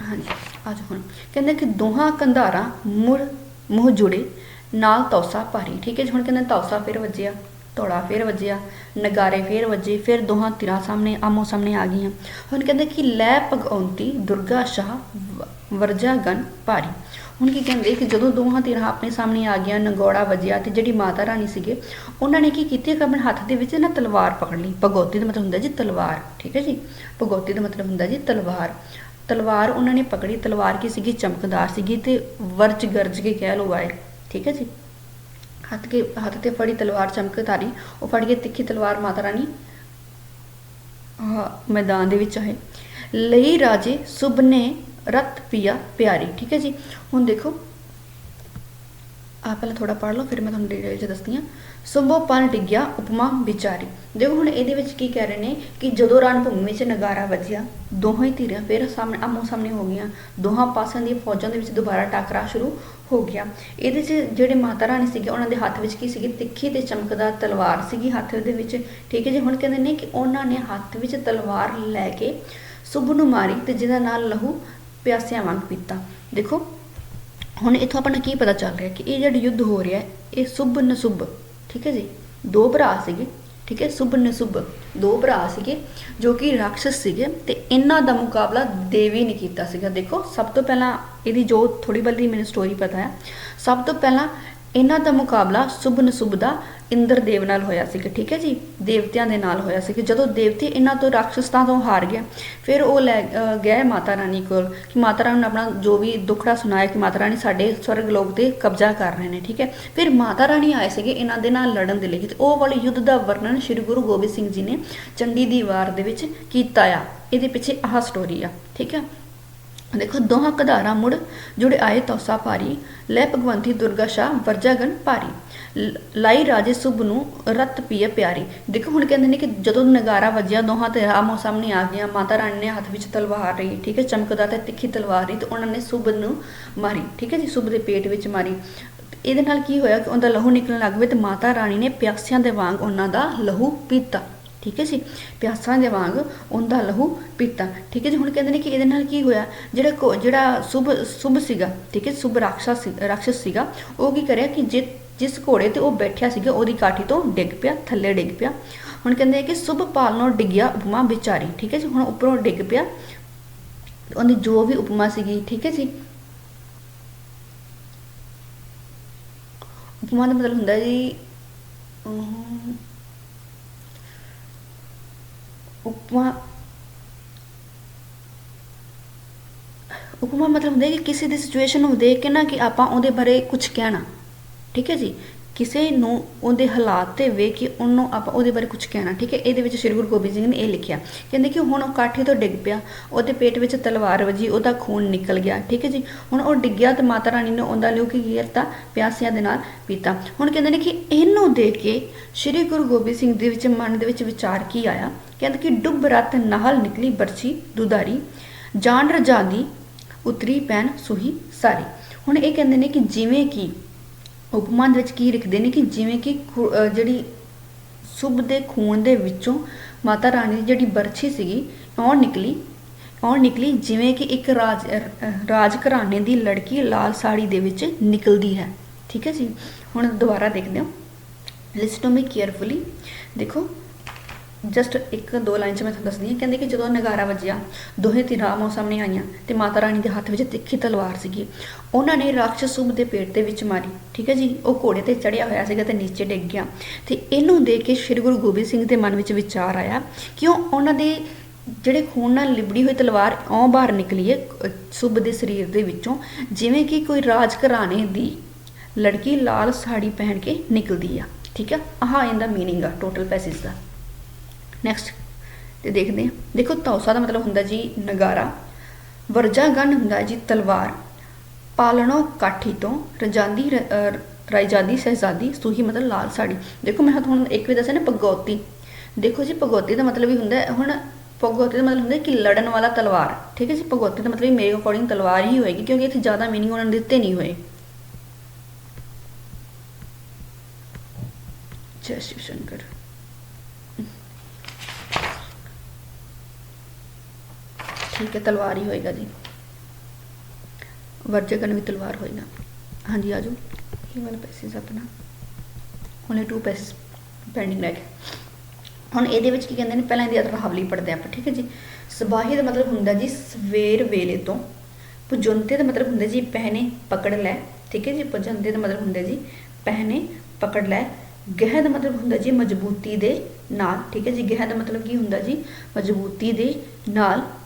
[SPEAKER 1] ਹਾਂਜੀ, ਆ ਜਾਓ ਹੁਣ। ਕਹਿੰਦੇ ਕਿ ਦੋਹਾਂ ਕੰਧਾਰਾਂ ਮੁੜ ਮੂੰਹ ਜੁੜੇ, ਨਾਲ ਤੌਸਾ ਭਾਰੀ। ਠੀਕ ਹੈ ਜੀ, ਹੁਣ ਕਹਿੰਦੇ ਤੌਸਾ ਫਿਰ ਵੱਜਿਆ। ਧੌੜਾ ਫਿਰ ਵੱਜਿਆ, ਨਗਾਰੇ ਫੇਰ ਵੱਜੇ, ਫਿਰ ਦੋਹਾਂ ਧਿਰਾਂ ਸਾਹਮਣੇ, ਆਮੋ ਸਾਹਮਣੇ ਆ ਗਈਆਂ। ਹੁਣ ਕਹਿੰਦੇ ਕਿ ਲੈ ਭਗਉੰਤੀ ਦੁਰਗਾ ਸ਼ਾਹ ਵਰਜਾ ਗਨ ਭਾਰੀ। ਹੁਣ ਕੀ ਕਹਿੰਦੇ ਕਿ ਜਦੋਂ ਦੋਹਾਂ ਧਿਰਾਂ ਆਪਣੇ ਸਾਹਮਣੇ ਆ ਗਈਆਂ, ਨਗੌੜਾ ਵੱਜਿਆ ਤੇ ਜਿਹੜੀ ਮਾਤਾ ਰਾਣੀ ਸੀਗੇ, ਉਹਨਾਂ ਨੇ ਕੀ ਕੀਤੀ ਕਿ ਆਪਣੇ ਹੱਥ ਦੇ ਵਿੱਚ ਨਾ ਤਲਵਾਰ ਪਕੜ ਲਈ। ਭਗਉਤੀ ਦਾ ਮਤਲਬ ਹੁੰਦਾ ਜੀ ਤਲਵਾਰ, ਠੀਕ ਹੈ ਜੀ? ਭਗਉਤੀ ਦਾ ਮਤਲਬ ਹੁੰਦਾ ਜੀ ਤਲਵਾਰ। ਤਲਵਾਰ ਉਹਨਾਂ ਨੇ ਪਕੜੀ, ਤਲਵਾਰ ਕੀ ਸੀਗੀ? ਚਮਕਦਾਰ ਸੀਗੀ ਤੇ ਵਰਜ ਗਰਜ ਕੇ ਕਹਿ ਲੋ ਆਏ ਠੀਕ ਹੈ ਜੀ? ਹੱਥ ਕੇ, ਹੱਥ ਤੇ ਫੜੀ ਤਲਵਾਰ ਚਮਕਦਾਰੀ ਉਹ ਫੜ ਕੇ ਤਿੱਖੀ ਤਲਵਾਰ ਮਾਤਾ ਰਾਣੀ ਮੈਦਾਨ ਦੇ ਵਿੱਚ ਆਏ। ਲਈ ਰਾਜੇ ਸੁਭ ਰਤ ਪਿਆ ਪਿਆਰੀ, ਠੀਕ ਹੈ ਜੀ? ਹੁਣ ਦੇਖੋ ਆ ਪਹਿਲਾਂ ਥੋੜਾ ਪੜ੍ਹ ਲਓ, ਫਿਰ ਮੈਂ ਤੁਹਾਨੂੰ ਡਿਟੇਲ ਚ ਦੱਸਦੀ ਹਾਂ। ਸੁੰਭੋ ਪਨ ਡਿੱਗਿਆ ਉਪਮਾ ਵਿਚਾਰੀ। ਦੇਖੋ ਹੁਣ ਇਹਦੇ ਵਿੱਚ ਕੀ ਕਹਿ ਰਹੇ ਨੇ ਕਿ ਜਦੋਂ ਰਣ ਭੂਮੀ ਵਿੱਚ ਨਗਾਰਾ ਵੱਜਿਆ, ਦੋਹਾਂ ਹੀ ਧਿਰਾਂ ਫਿਰ ਸਾਹਮਣੇ ਆਮੋ ਸਾਹਮਣੇ ਹੋ ਗਈਆਂ। ਦੋਹਾਂ ਪਾਸਿਆਂ ਦੀਆਂ ਫੌਜਾਂ ਦੇ ਵਿੱਚ ਦੁਬਾਰਾ ਟਕਰਾ ਸ਼ੁਰੂ। ਹੋ ਗਿਆ। ਇਹਦੇ 'ਚ ਜਿਹੜੇ ਮਾਤਾ ਰਾਣੀ ਸੀਗੇ ਉਹਨਾਂ ਦੇ ਹੱਥ ਵਿੱਚ ਕੀ ਸੀਗੀ? ਤਿੱਖੀ ਤੇ ਚਮਕਦਾਰ ਤਲਵਾਰ ਸੀਗੀ ਹੱਥ ਦੇ ਵਿੱਚ। ਠੀਕ ਹੈ ਜੀ ਹੁਣ ਕਹਿੰਦੇ ਨੇ ਕਿ ਉਹਨਾਂ ਨੇ ਹੱਥ ਵਿੱਚ ਤਲਵਾਰ ਲੈ ਕੇ ਸੁਭ ਨੂੰ ਮਾਰੀ ਤੇ ਜਿਹਦਾ ਨਾਲ ਲਹੂ ਪਿਆਸਿਆਂ ਵਾਂਗ ਪੀਤਾ। ਦੇਖੋ ਹੁਣ ਇਥੋਂ ਆਪਾਂ ਕੀ ਪਤਾ ਚੱਲ ਰਿਹਾ ਕਿ ਇਹ ਜਿਹੜਾ ਯੁੱਧ ਹੋ ਰਿਹਾ ਹੈ, ਇਹ ਸੁਭ ਨਸੁਭ। ਠੀਕ ਹੈ ਜੀ ਦੋ ਭਰਾ ਸੀਗੇ। ਠੀਕ ਹੈ, ਸੁਭ ਨਸੁਭ ਦੋ ਭਰਾ ਸੀਗੇ ਜੋ ਕਿ ਰਾਖਸ਼ ਸੀਗੇ ਤੇ ਇਹਨਾਂ ਦਾ ਮੁਕਾਬਲਾ ਦੇਵੀ ਨੇ ਕੀਤਾ ਸੀਗਾ। ਦੇਖੋ, ਸਭ ਤੋਂ ਪਹਿਲਾਂ ਇਹਦੀ ਜੋ ਥੋੜੀ ਬਲਦੀ ਮੈਨੂੰ ਸਟੋਰੀ ਪਤਾ ਹੈ। ਸਭ ਤੋਂ ਪਹਿਲਾਂ ਇਹਨਾਂ ਦਾ ਮੁਕਾਬਲਾ ਸੁਭ ਨਸੁਭ ਦਾ ਇੰਦਰ ਦੇਵ ਨਾਲ ਹੋਇਆ ਸੀਗਾ ਠੀਕ ਹੈ ਜੀ? ਦੇਵਤਿਆਂ ਦੇ ਨਾਲ ਹੋਇਆ ਸੀ ਕਿ ਜਦੋਂ ਦੇਵਤੇ ਇਹਨਾਂ ਤੋਂ ਰਾਖਸ਼ਤਾਂ ਤੋਂ ਹਾਰ ਗਿਆ, ਫਿਰ ਉਹ ਲੈ ਗਏ ਮਾਤਾ ਰਾਣੀ ਕੋਲ ਕਿ ਮਾਤਾ ਰਾਣੀ ਨੇ ਆਪਣਾ ਜੋ ਵੀ ਦੁੱਖੜਾ ਸੁਣਾਇਆ ਕਿ ਮਾਤਾ ਰਾਣੀ ਸਾਡੇ ਸਵਰਗ ਲੋਕ ਤੇ ਕਬਜ਼ਾ ਕਰ ਰਹੇ ਨੇ, ਠੀਕ ਹੈ? ਫਿਰ ਮਾਤਾ ਰਾਣੀ ਆਏ ਸੀਗੇ ਇਹਨਾਂ ਦੇ ਨਾਲ ਲੜਨ ਦੇ ਲਈ ਤੇ ਉਹ ਵਾਲੇ ਯੁੱਧ ਦਾ ਵਰਣਨ ਸ੍ਰੀ ਗੁਰੂ ਗੋਬਿੰਦ ਸਿੰਘ ਜੀ ਨੇ ਚੰਡੀ ਦੀ ਵਾਰ ਦੇ ਵਿੱਚ ਕੀਤਾ ਆ। ਇਹਦੇ ਪਿੱਛੇ ਆਹ ਸਟੋਰੀ ਆ, ਠੀਕ ਹੈ? ਦੇਖੋ, ਦੋਹਾਂ ਕਧਾਰਾਂ ਮੁੜ ਜੁੜ ਆਏ ਤੌਸਾ ਭਾਰੀ, ਲੈ ਭਗਵੰਤੀ ਦੁਰਗਾ ਸ਼ਾਹ ਵਰਜਾਗਨ ਭਾਰੀ। ਲਾਈ ਰਾਜੇ ਸੁਭ ਨੂੰ ਰਤ ਪੀਏ ਪਿਆਰੀ। ਦੇਖੋ, ਹੁਣ ਕਹਿੰਦੇ ਨੇ ਕਿ ਜਦੋਂ ਨਗਾਰਾ ਵੱਜਿਆ, ਦੋਹਾਂ ਤੇ ਆਮੋ ਸਾਹਮਣੇ ਆ ਗਿਆ ਮਾਤਾ ਰਾਣੀ ਨੇ ਹੱਥ ਵਿੱਚ ਤਲਵਾਰ ਰਹੀ ਠੀਕ ਹੈ ਚਮਕਦਾ ਤੇ ਤਿੱਖੀ ਤਲਵਾਰ ਰਹੀ ਤੇ ਉਹਨਾਂ ਨੇ ਸੁਭ ਨੂੰ ਮਾਰੀ, ਠੀਕ ਹੈ ਜੀ, ਸੁਭ ਦੇ ਪੇਟ ਵਿੱਚ ਮਾਰੀ। ਇਹਦੇ ਨਾਲ ਕੀ ਹੋਇਆ ਕਿ ਉਹਦਾ ਲਹੂ ਨਿਕਲਣ ਲੱਗ ਪਿਆ ਤੇ ਮਾਤਾ ਰਾਣੀ ਨੇ ਪਿਆਸਿਆਂ ਦੇ ਵਾਂਗ ਉਹਨਾਂ ਦਾ ਲਹੂ ਪੀਤਾ। ਠੀਕ ਹੈ ਜੀ? ਪਿਆਸਾਂ ਦੇ ਵਾਂਗ ਉਹਦਾ ਲਹੂ ਪੀਤਾ। ਠੀਕ ਹੈ ਜੀ? ਹੁਣ ਕਹਿੰਦੇ ਨੇ ਕਿ ਇਹਦੇ ਨਾਲ ਕੀ ਹੋਇਆ? ਜਿਹੜਾ ਜਿਹੜਾ ਸੁਭ ਸੁਭ ਸੀਗਾ, ਠੀਕ ਹੈ ਸੁਭ ਰਾਖਸ਼ ਸੀ ਸੀਗਾ, ਉਹ ਕੀ ਕਰਿਆ ਕਿ ਜਿ ਜਿਸ ਘੋੜੇ ਤੇ ਉਹ ਬੈਠਿਆ ਸੀਗਾ, ਉਹਦੀ ਕਾਠੀ ਤੋਂ ਡਿੱਗ ਪਿਆ, ਥੱਲੇ ਡਿੱਗ ਪਿਆ। ਹੁਣ ਕਹਿੰਦੇ ਕਿ ਸੁਭ ਪਾਲਨੋਂ ਡਿੱਗਿਆ ਉਪਮਾ ਵਿਚਾਰੀ, ਠੀਕ ਹੈ ਜੀ? ਹੁਣ ਉੱਪਰੋਂ ਡਿੱਗ ਪਿਆ। ਉਹਦੀ ਜੋ ਵੀ ਉਪਮਾ ਸੀਗੀ, ਠੀਕ ਹੈ ਜੀ? ਉਪਮਾ ਦਾ ਮਤਲਬ ਹੁੰਦਾ ਜੀ ਉਪਮਾ ਉਪਮਾ ਮਤਲਬ ਹੁੰਦਾ ਹੈ ਕਿ ਕਿਸੇ ਦੀ ਸਿਚੁਏਸ਼ਨ ਨੂੰ ਦੇਖ ਕੇ ਨਾ ਕਿ ਆਪਾਂ ਉਹਦੇ ਬਾਰੇ ਕੁਝ ਕਹਿਣਾ। ਠੀਕ ਹੈ ਜੀ? ਕਿਸੇ ਨੂੰ ਉਹਦੇ ਹਾਲਾਤ ਤੇ ਵੇਖ ਕੇ ਉਹਨੂੰ ਆਪਾਂ ਉਹਦੇ ਬਾਰੇ ਕੁਝ ਕਹਿਣਾ, ਠੀਕ ਹੈ? ਇਹਦੇ ਵਿੱਚ ਸ੍ਰੀ ਗੁਰੂ ਗੋਬਿੰਦ ਸਿੰਘ ਨੇ ਇਹ ਲਿਖਿਆ। ਕਹਿੰਦੇ ਕਿ ਹੁਣ ਉਹ ਕਾਠੀ ਤੋਂ ਡਿੱਗ ਪਿਆ, ਉਹਦੇ ਪੇਟ ਵਿੱਚ ਤਲਵਾਰ ਵੱਜੀ, ਉਹਦਾ ਖੂਨ ਨਿਕਲ ਗਿਆ, ਠੀਕ ਹੈ ਜੀ? ਹੁਣ ਉਹ ਡਿੱਗਿਆ ਤੇ ਮਾਤਾ ਰਾਣੀ ਨੇ ਉਹਦਾ ਲਿਓ ਕੀ ਕੀਤਾ ਪਿਆਸਿਆਂ ਦੇ ਨਾਲ ਪੀਤਾ। ਹੁਣ ਕਹਿੰਦੇ ਨੇ ਕਿ ਇਹਨੂੰ ਦੇਖ ਕੇ ਸ੍ਰੀ ਗੁਰੂ ਗੋਬਿੰਦ ਸਿੰਘ ਦੇ ਵਿੱਚ ਮਨ ਦੇ ਵਿੱਚ ਵਿਚਾਰ ਕੀ ਆਇਆ? ਕਹਿੰਦੇ ਕਿ ਡੁੱਬ ਰਤ ਨਾਲ ਨਿਕਲੀ ਬਰਛੀ ਦੁਦਾਰੀ ਜਾਨ ਰਜਾਦੀ ਉਤਰੀ ਪੈਨ ਸੁਹੀ ਸਾਰੀ। ਹੁਣ ਇਹ ਕਹਿੰਦੇ ਨੇ ਕਿ ਜਿਵੇਂ ਕਿ ਉਪਮਾ ਦੇ ਵਿੱਚ ਕੀ ਲਿਖਦੇ ਨੇ ਕਿ ਜਿਵੇਂ ਕਿ ਖੂ- ਜਿਹੜੀ ਸੁਭ ਦੇ ਖੂਨ ਦੇ ਵਿੱਚੋਂ ਮਾਤਾ ਰਾਣੀ ਦੀ ਜਿਹੜੀ ਬਰਛੀ ਸੀਗੀ ਔਰ ਨਿਕਲੀ। ਔਰ ਨਿਕਲੀ ਜਿਵੇਂ ਕਿ ਇੱਕ ਰਾਜ ਰਾਜ ਘਰਾਣੇ ਦੀ ਲੜਕੀ ਲਾਲ ਸਾੜੀ ਦੇ ਵਿੱਚ ਨਿਕਲਦੀ ਹੈ। ਠੀਕ ਹੈ ਜੀ? ਹੁਣ ਦੁਬਾਰਾ ਦੇਖਦੇ ਹਾਂ। ਲਿਸਨ ਟੂ ਵੀ ਕੇਅਰਫੁਲੀ ਦੇਖੋ। ਜਸਟ ਇੱਕ ਦੋ ਲਾਈਨ ਚ ਮੈਂ ਤੁਹਾਨੂੰ ਦੱਸਦੀ ਹਾਂ। ਕਹਿੰਦੇ ਕਿ ਜਦੋਂ ਨਗਾਰਾ ਵੱਜਿਆ, ਦੋਹੇ ਧਿਰਾਂ ਆਮੋ ਸਾਹਮਣੇ ਆਈਆਂ ਤੇ ਮਾਤਾ ਰਾਣੀ ਦੇ ਹੱਥ ਵਿੱਚ ਤਿੱਖੀ ਤਲਵਾਰ ਸੀਗੀ। ਉਹਨਾਂ ਨੇ ਰਾਖਸ਼ ਸੁਭ ਦੇ ਪੇਟ ਦੇ ਵਿੱਚ ਮਾਰੀ, ਠੀਕ ਹੈ ਜੀ? ਉਹ ਘੋੜੇ ਤੇ ਚੜਿਆ ਹੋਇਆ ਸੀਗਾ ਤੇ ਨੀਚੇ ਡਿੱਗ ਗਿਆ। ਤੇ ਇਹਨੂੰ ਦੇਖ ਕੇ ਸ੍ਰੀ ਗੁਰੂ ਗੋਬਿੰਦ ਸਿੰਘ ਦੇ ਮਨ ਵਿੱਚ ਵਿਚਾਰ ਆਇਆ ਕਿ ਉਹ ਉਹਨਾਂ ਦੇ ਜਿਹੜੇ ਖੂਨ ਨਾਲ ਲਿਬੜੀ ਹੋਈ ਤਲਵਾਰ ਔਂ ਬਾਹਰ ਨਿਕਲੀ ਹੈ ਅਹ ਸੁਭ ਦੇ ਸਰੀਰ ਦੇ ਵਿੱਚੋਂ, ਜਿਵੇਂ ਕਿ ਕੋਈ ਰਾਜ ਘਰਾਣੇ ਦੀ ਲੜਕੀ ਲਾਲ ਸਾੜੀ ਪਹਿਨ ਕੇ ਨਿਕਲਦੀ ਆ, ਠੀਕ ਆ ਆਹ ਇਹਦਾ ਮੀਨਿੰਗ ਆ ਟੋਟਲ ਪੈਸੇਜ ਦਾ। ਨੈਕਸਟ ਤੇ ਦੇਖਦੇ ਹਾਂ। ਦੇਖੋ ਤੌਸਾ ਦਾ ਮਤਲਬ ਹੁੰਦਾ ਜੀ ਨਗਾਰਾ। ਵਰਜਾ ਗਨ ਹੁੰਦਾ ਜੀ ਤਲਵਾਰ। ਪਾਲਣੋ ਕਾਠੀ ਤੋਂ ਰਜਾਂਦੀ ਰਾਇਜਾਦੀ, ਸਹਿਜ਼ਾਦੀ, ਸੂਹੀ ਮਤਲਬ ਲਾਲ ਸਾੜੀ। ਦੇਖੋ ਮੈਂ ਤੁਹਾਨੂੰ ਇੱਕ ਵੀ ਦੱਸਿਆ ਨਾ ਪਗੌਤੀ। ਦੇਖੋ ਜੀ ਪਗੌਤੀ ਦਾ ਮਤਲਬ ਵੀ ਹੁੰਦਾ ਹੁਣ ਪਗੌਤੀ ਦਾ ਮਤਲਬ ਹੁੰਦਾ ਕਿ ਲੜਨ ਵਾਲਾ ਤਲਵਾਰ। ਠੀਕ ਹੈ ਜੀ, ਪਗੌਤੀ ਦਾ ਮਤਲਬ ਮੇਰੇ ਅਕੋਰਡਿੰਗ ਤਲਵਾਰ ਹੀ ਹੋਏਗੀ ਕਿਉਂਕਿ ਇੱਥੇ ਜ਼ਿਆਦਾ ਮੀਨਿੰਗ ਉਹਨਾਂ ਨੇ ਦਿੱਤੇ ਨਹੀਂ ਹੋਏ। ਜੈ ਸ਼ਿਵ ਸ਼ੰਕਰ। ਠੀਕ ਹੈ, ਤਲਵਾਰ ਹੀ ਹੋਏਗਾ ਜੀ। ਵਰਜਗਨ ਵੀ ਤਲਵਾਰ ਹੋਏਗਾ। ਹਾਂਜੀ, ਆਜੋ। ਇਹ ਵਾਲਾ ਪੈਸੇਜ ਆਪਣਾ। ਹੁਣੇ ਟੂ ਪੈਸੇਜ ਪੈਂਡਿੰਗ ਰਹਿ ਗਏ। ਹੁਣ ਇਹਦੇ ਵਿੱਚ ਕੀ ਕਹਿੰਦੇ ਨੇ, ਪਹਿਲਾਂ ਇਹਦੀ ਅਰਹਾਵਲੀ ਪੜਦੇ ਆਪਾਂ, ਠੀਕ ਹੈ ਜੀ। ਸਬਾਹੀ ਦਾ ਮਤਲਬ ਹੁੰਦਾ ਜੀ, ਸਵੇਰ ਵੇਲੇ ਤੋਂ ਪੁਜੰਤੇ ਦਾ ਮਤਲਬ ਹੁੰਦਾ ਜੀ, ਪਹਿਨੇ ਪਕੜ ਲੈ, ਠੀਕ ਹੈ ਜੀ। ਪੁਜੰਤੇ ਦਾ ਮਤਲਬ ਹੁੰਦਾ ਜੀ, ਪਹਿਨੇ ਪਕੜ ਲੈ। ਗਹਿ ਦਾ ਮਤਲਬ ਹੁੰਦਾ ਜੀ, ਮਜ਼ਬੂਤੀ ਦੇ ਨਾਲ, ਠੀਕ ਹੈ ਜੀ। ਗਹਿ ਦਾ ਮਤਲਬ ਕੀ ਹੁੰਦਾ ਜੀ, ਮਜ਼ਬੂਤੀ ਦੇ ਨਾਲ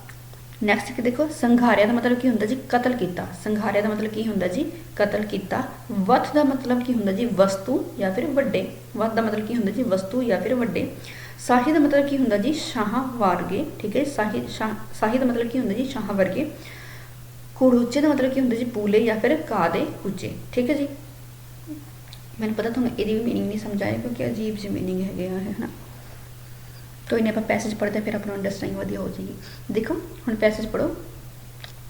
[SPEAKER 1] ਨੈਕਸਟ ਕਿ ਦੇਖੋ, ਸੰਘਾਰਿਆ ਦਾ ਮਤਲਬ ਕੀ ਹੁੰਦਾ ਜੀ? ਕਤਲ ਕੀਤਾ। ਸੰਘਾਰਿਆ ਦਾ ਮਤਲਬ ਕੀ ਹੁੰਦਾ ਜੀ? ਕਤਲ ਕੀਤਾ। ਵਤ ਦਾ ਮਤਲਬ ਕੀ ਹੁੰਦਾ ਜੀ? ਵਸਤੂ ਜਾਂ ਫਿਰ ਵੱਡੇ। ਵਤ ਦਾ ਮਤਲਬ ਕੀ ਹੁੰਦਾ ਜੀ? ਵਸਤੂ ਜਾਂ ਫਿਰ ਵੱਡੇ। ਸਾਹੀ ਦਾ ਮਤਲਬ ਕੀ ਹੁੰਦਾ ਜੀ? ਸ਼ਾਹ ਵਰਗੇ, ਠੀਕ ਹੈ? ਸਾਹੀ, ਸ਼ਾਹ- ਸਾਹੀ ਦਾ ਮਤਲਬ ਕੀ ਹੁੰਦਾ ਜੀ? ਸ਼ਾਹ ਵਰਗੇ। ਕੁੜੂਚੇ ਦਾ ਮਤਲਬ ਕੀ ਹੁੰਦਾ ਜੀ? ਪੂਲੇ ਜਾਂ ਫਿਰ ਕਾ ਦੇ ਕੁਚੇ, ਠੀਕ ਹੈ ਜੀ? ਮੈਨੂੰ ਪਤਾ ਤੁਹਾਨੂੰ ਇਹਦੀ ਵੀ ਮੀਨਿੰਗ ਨਹੀਂ ਸਮਝ ਆਇਆ ਕਿਉਂਕਿ ਅਜੀਬ ਜਿਹੀ ਮੀਨਿੰਗ ਹੈਗੇ ਆ, ਹੈ ਨਾ? ਕੋਈ ਨਹੀਂ ਆਪਾਂ ਪੈਸੇਜ ਪੜ੍ਹਦੇ ਫਿਰ ਆਪਣਾ ਅੰਡਰਸਟੈਂਡਿੰਗ ਵਧੀਆ ਹੋ ਜਾਏਗੀ। ਦੇਖੋ, ਹੁਣ ਪੈਸੇਜ ਪੜੋ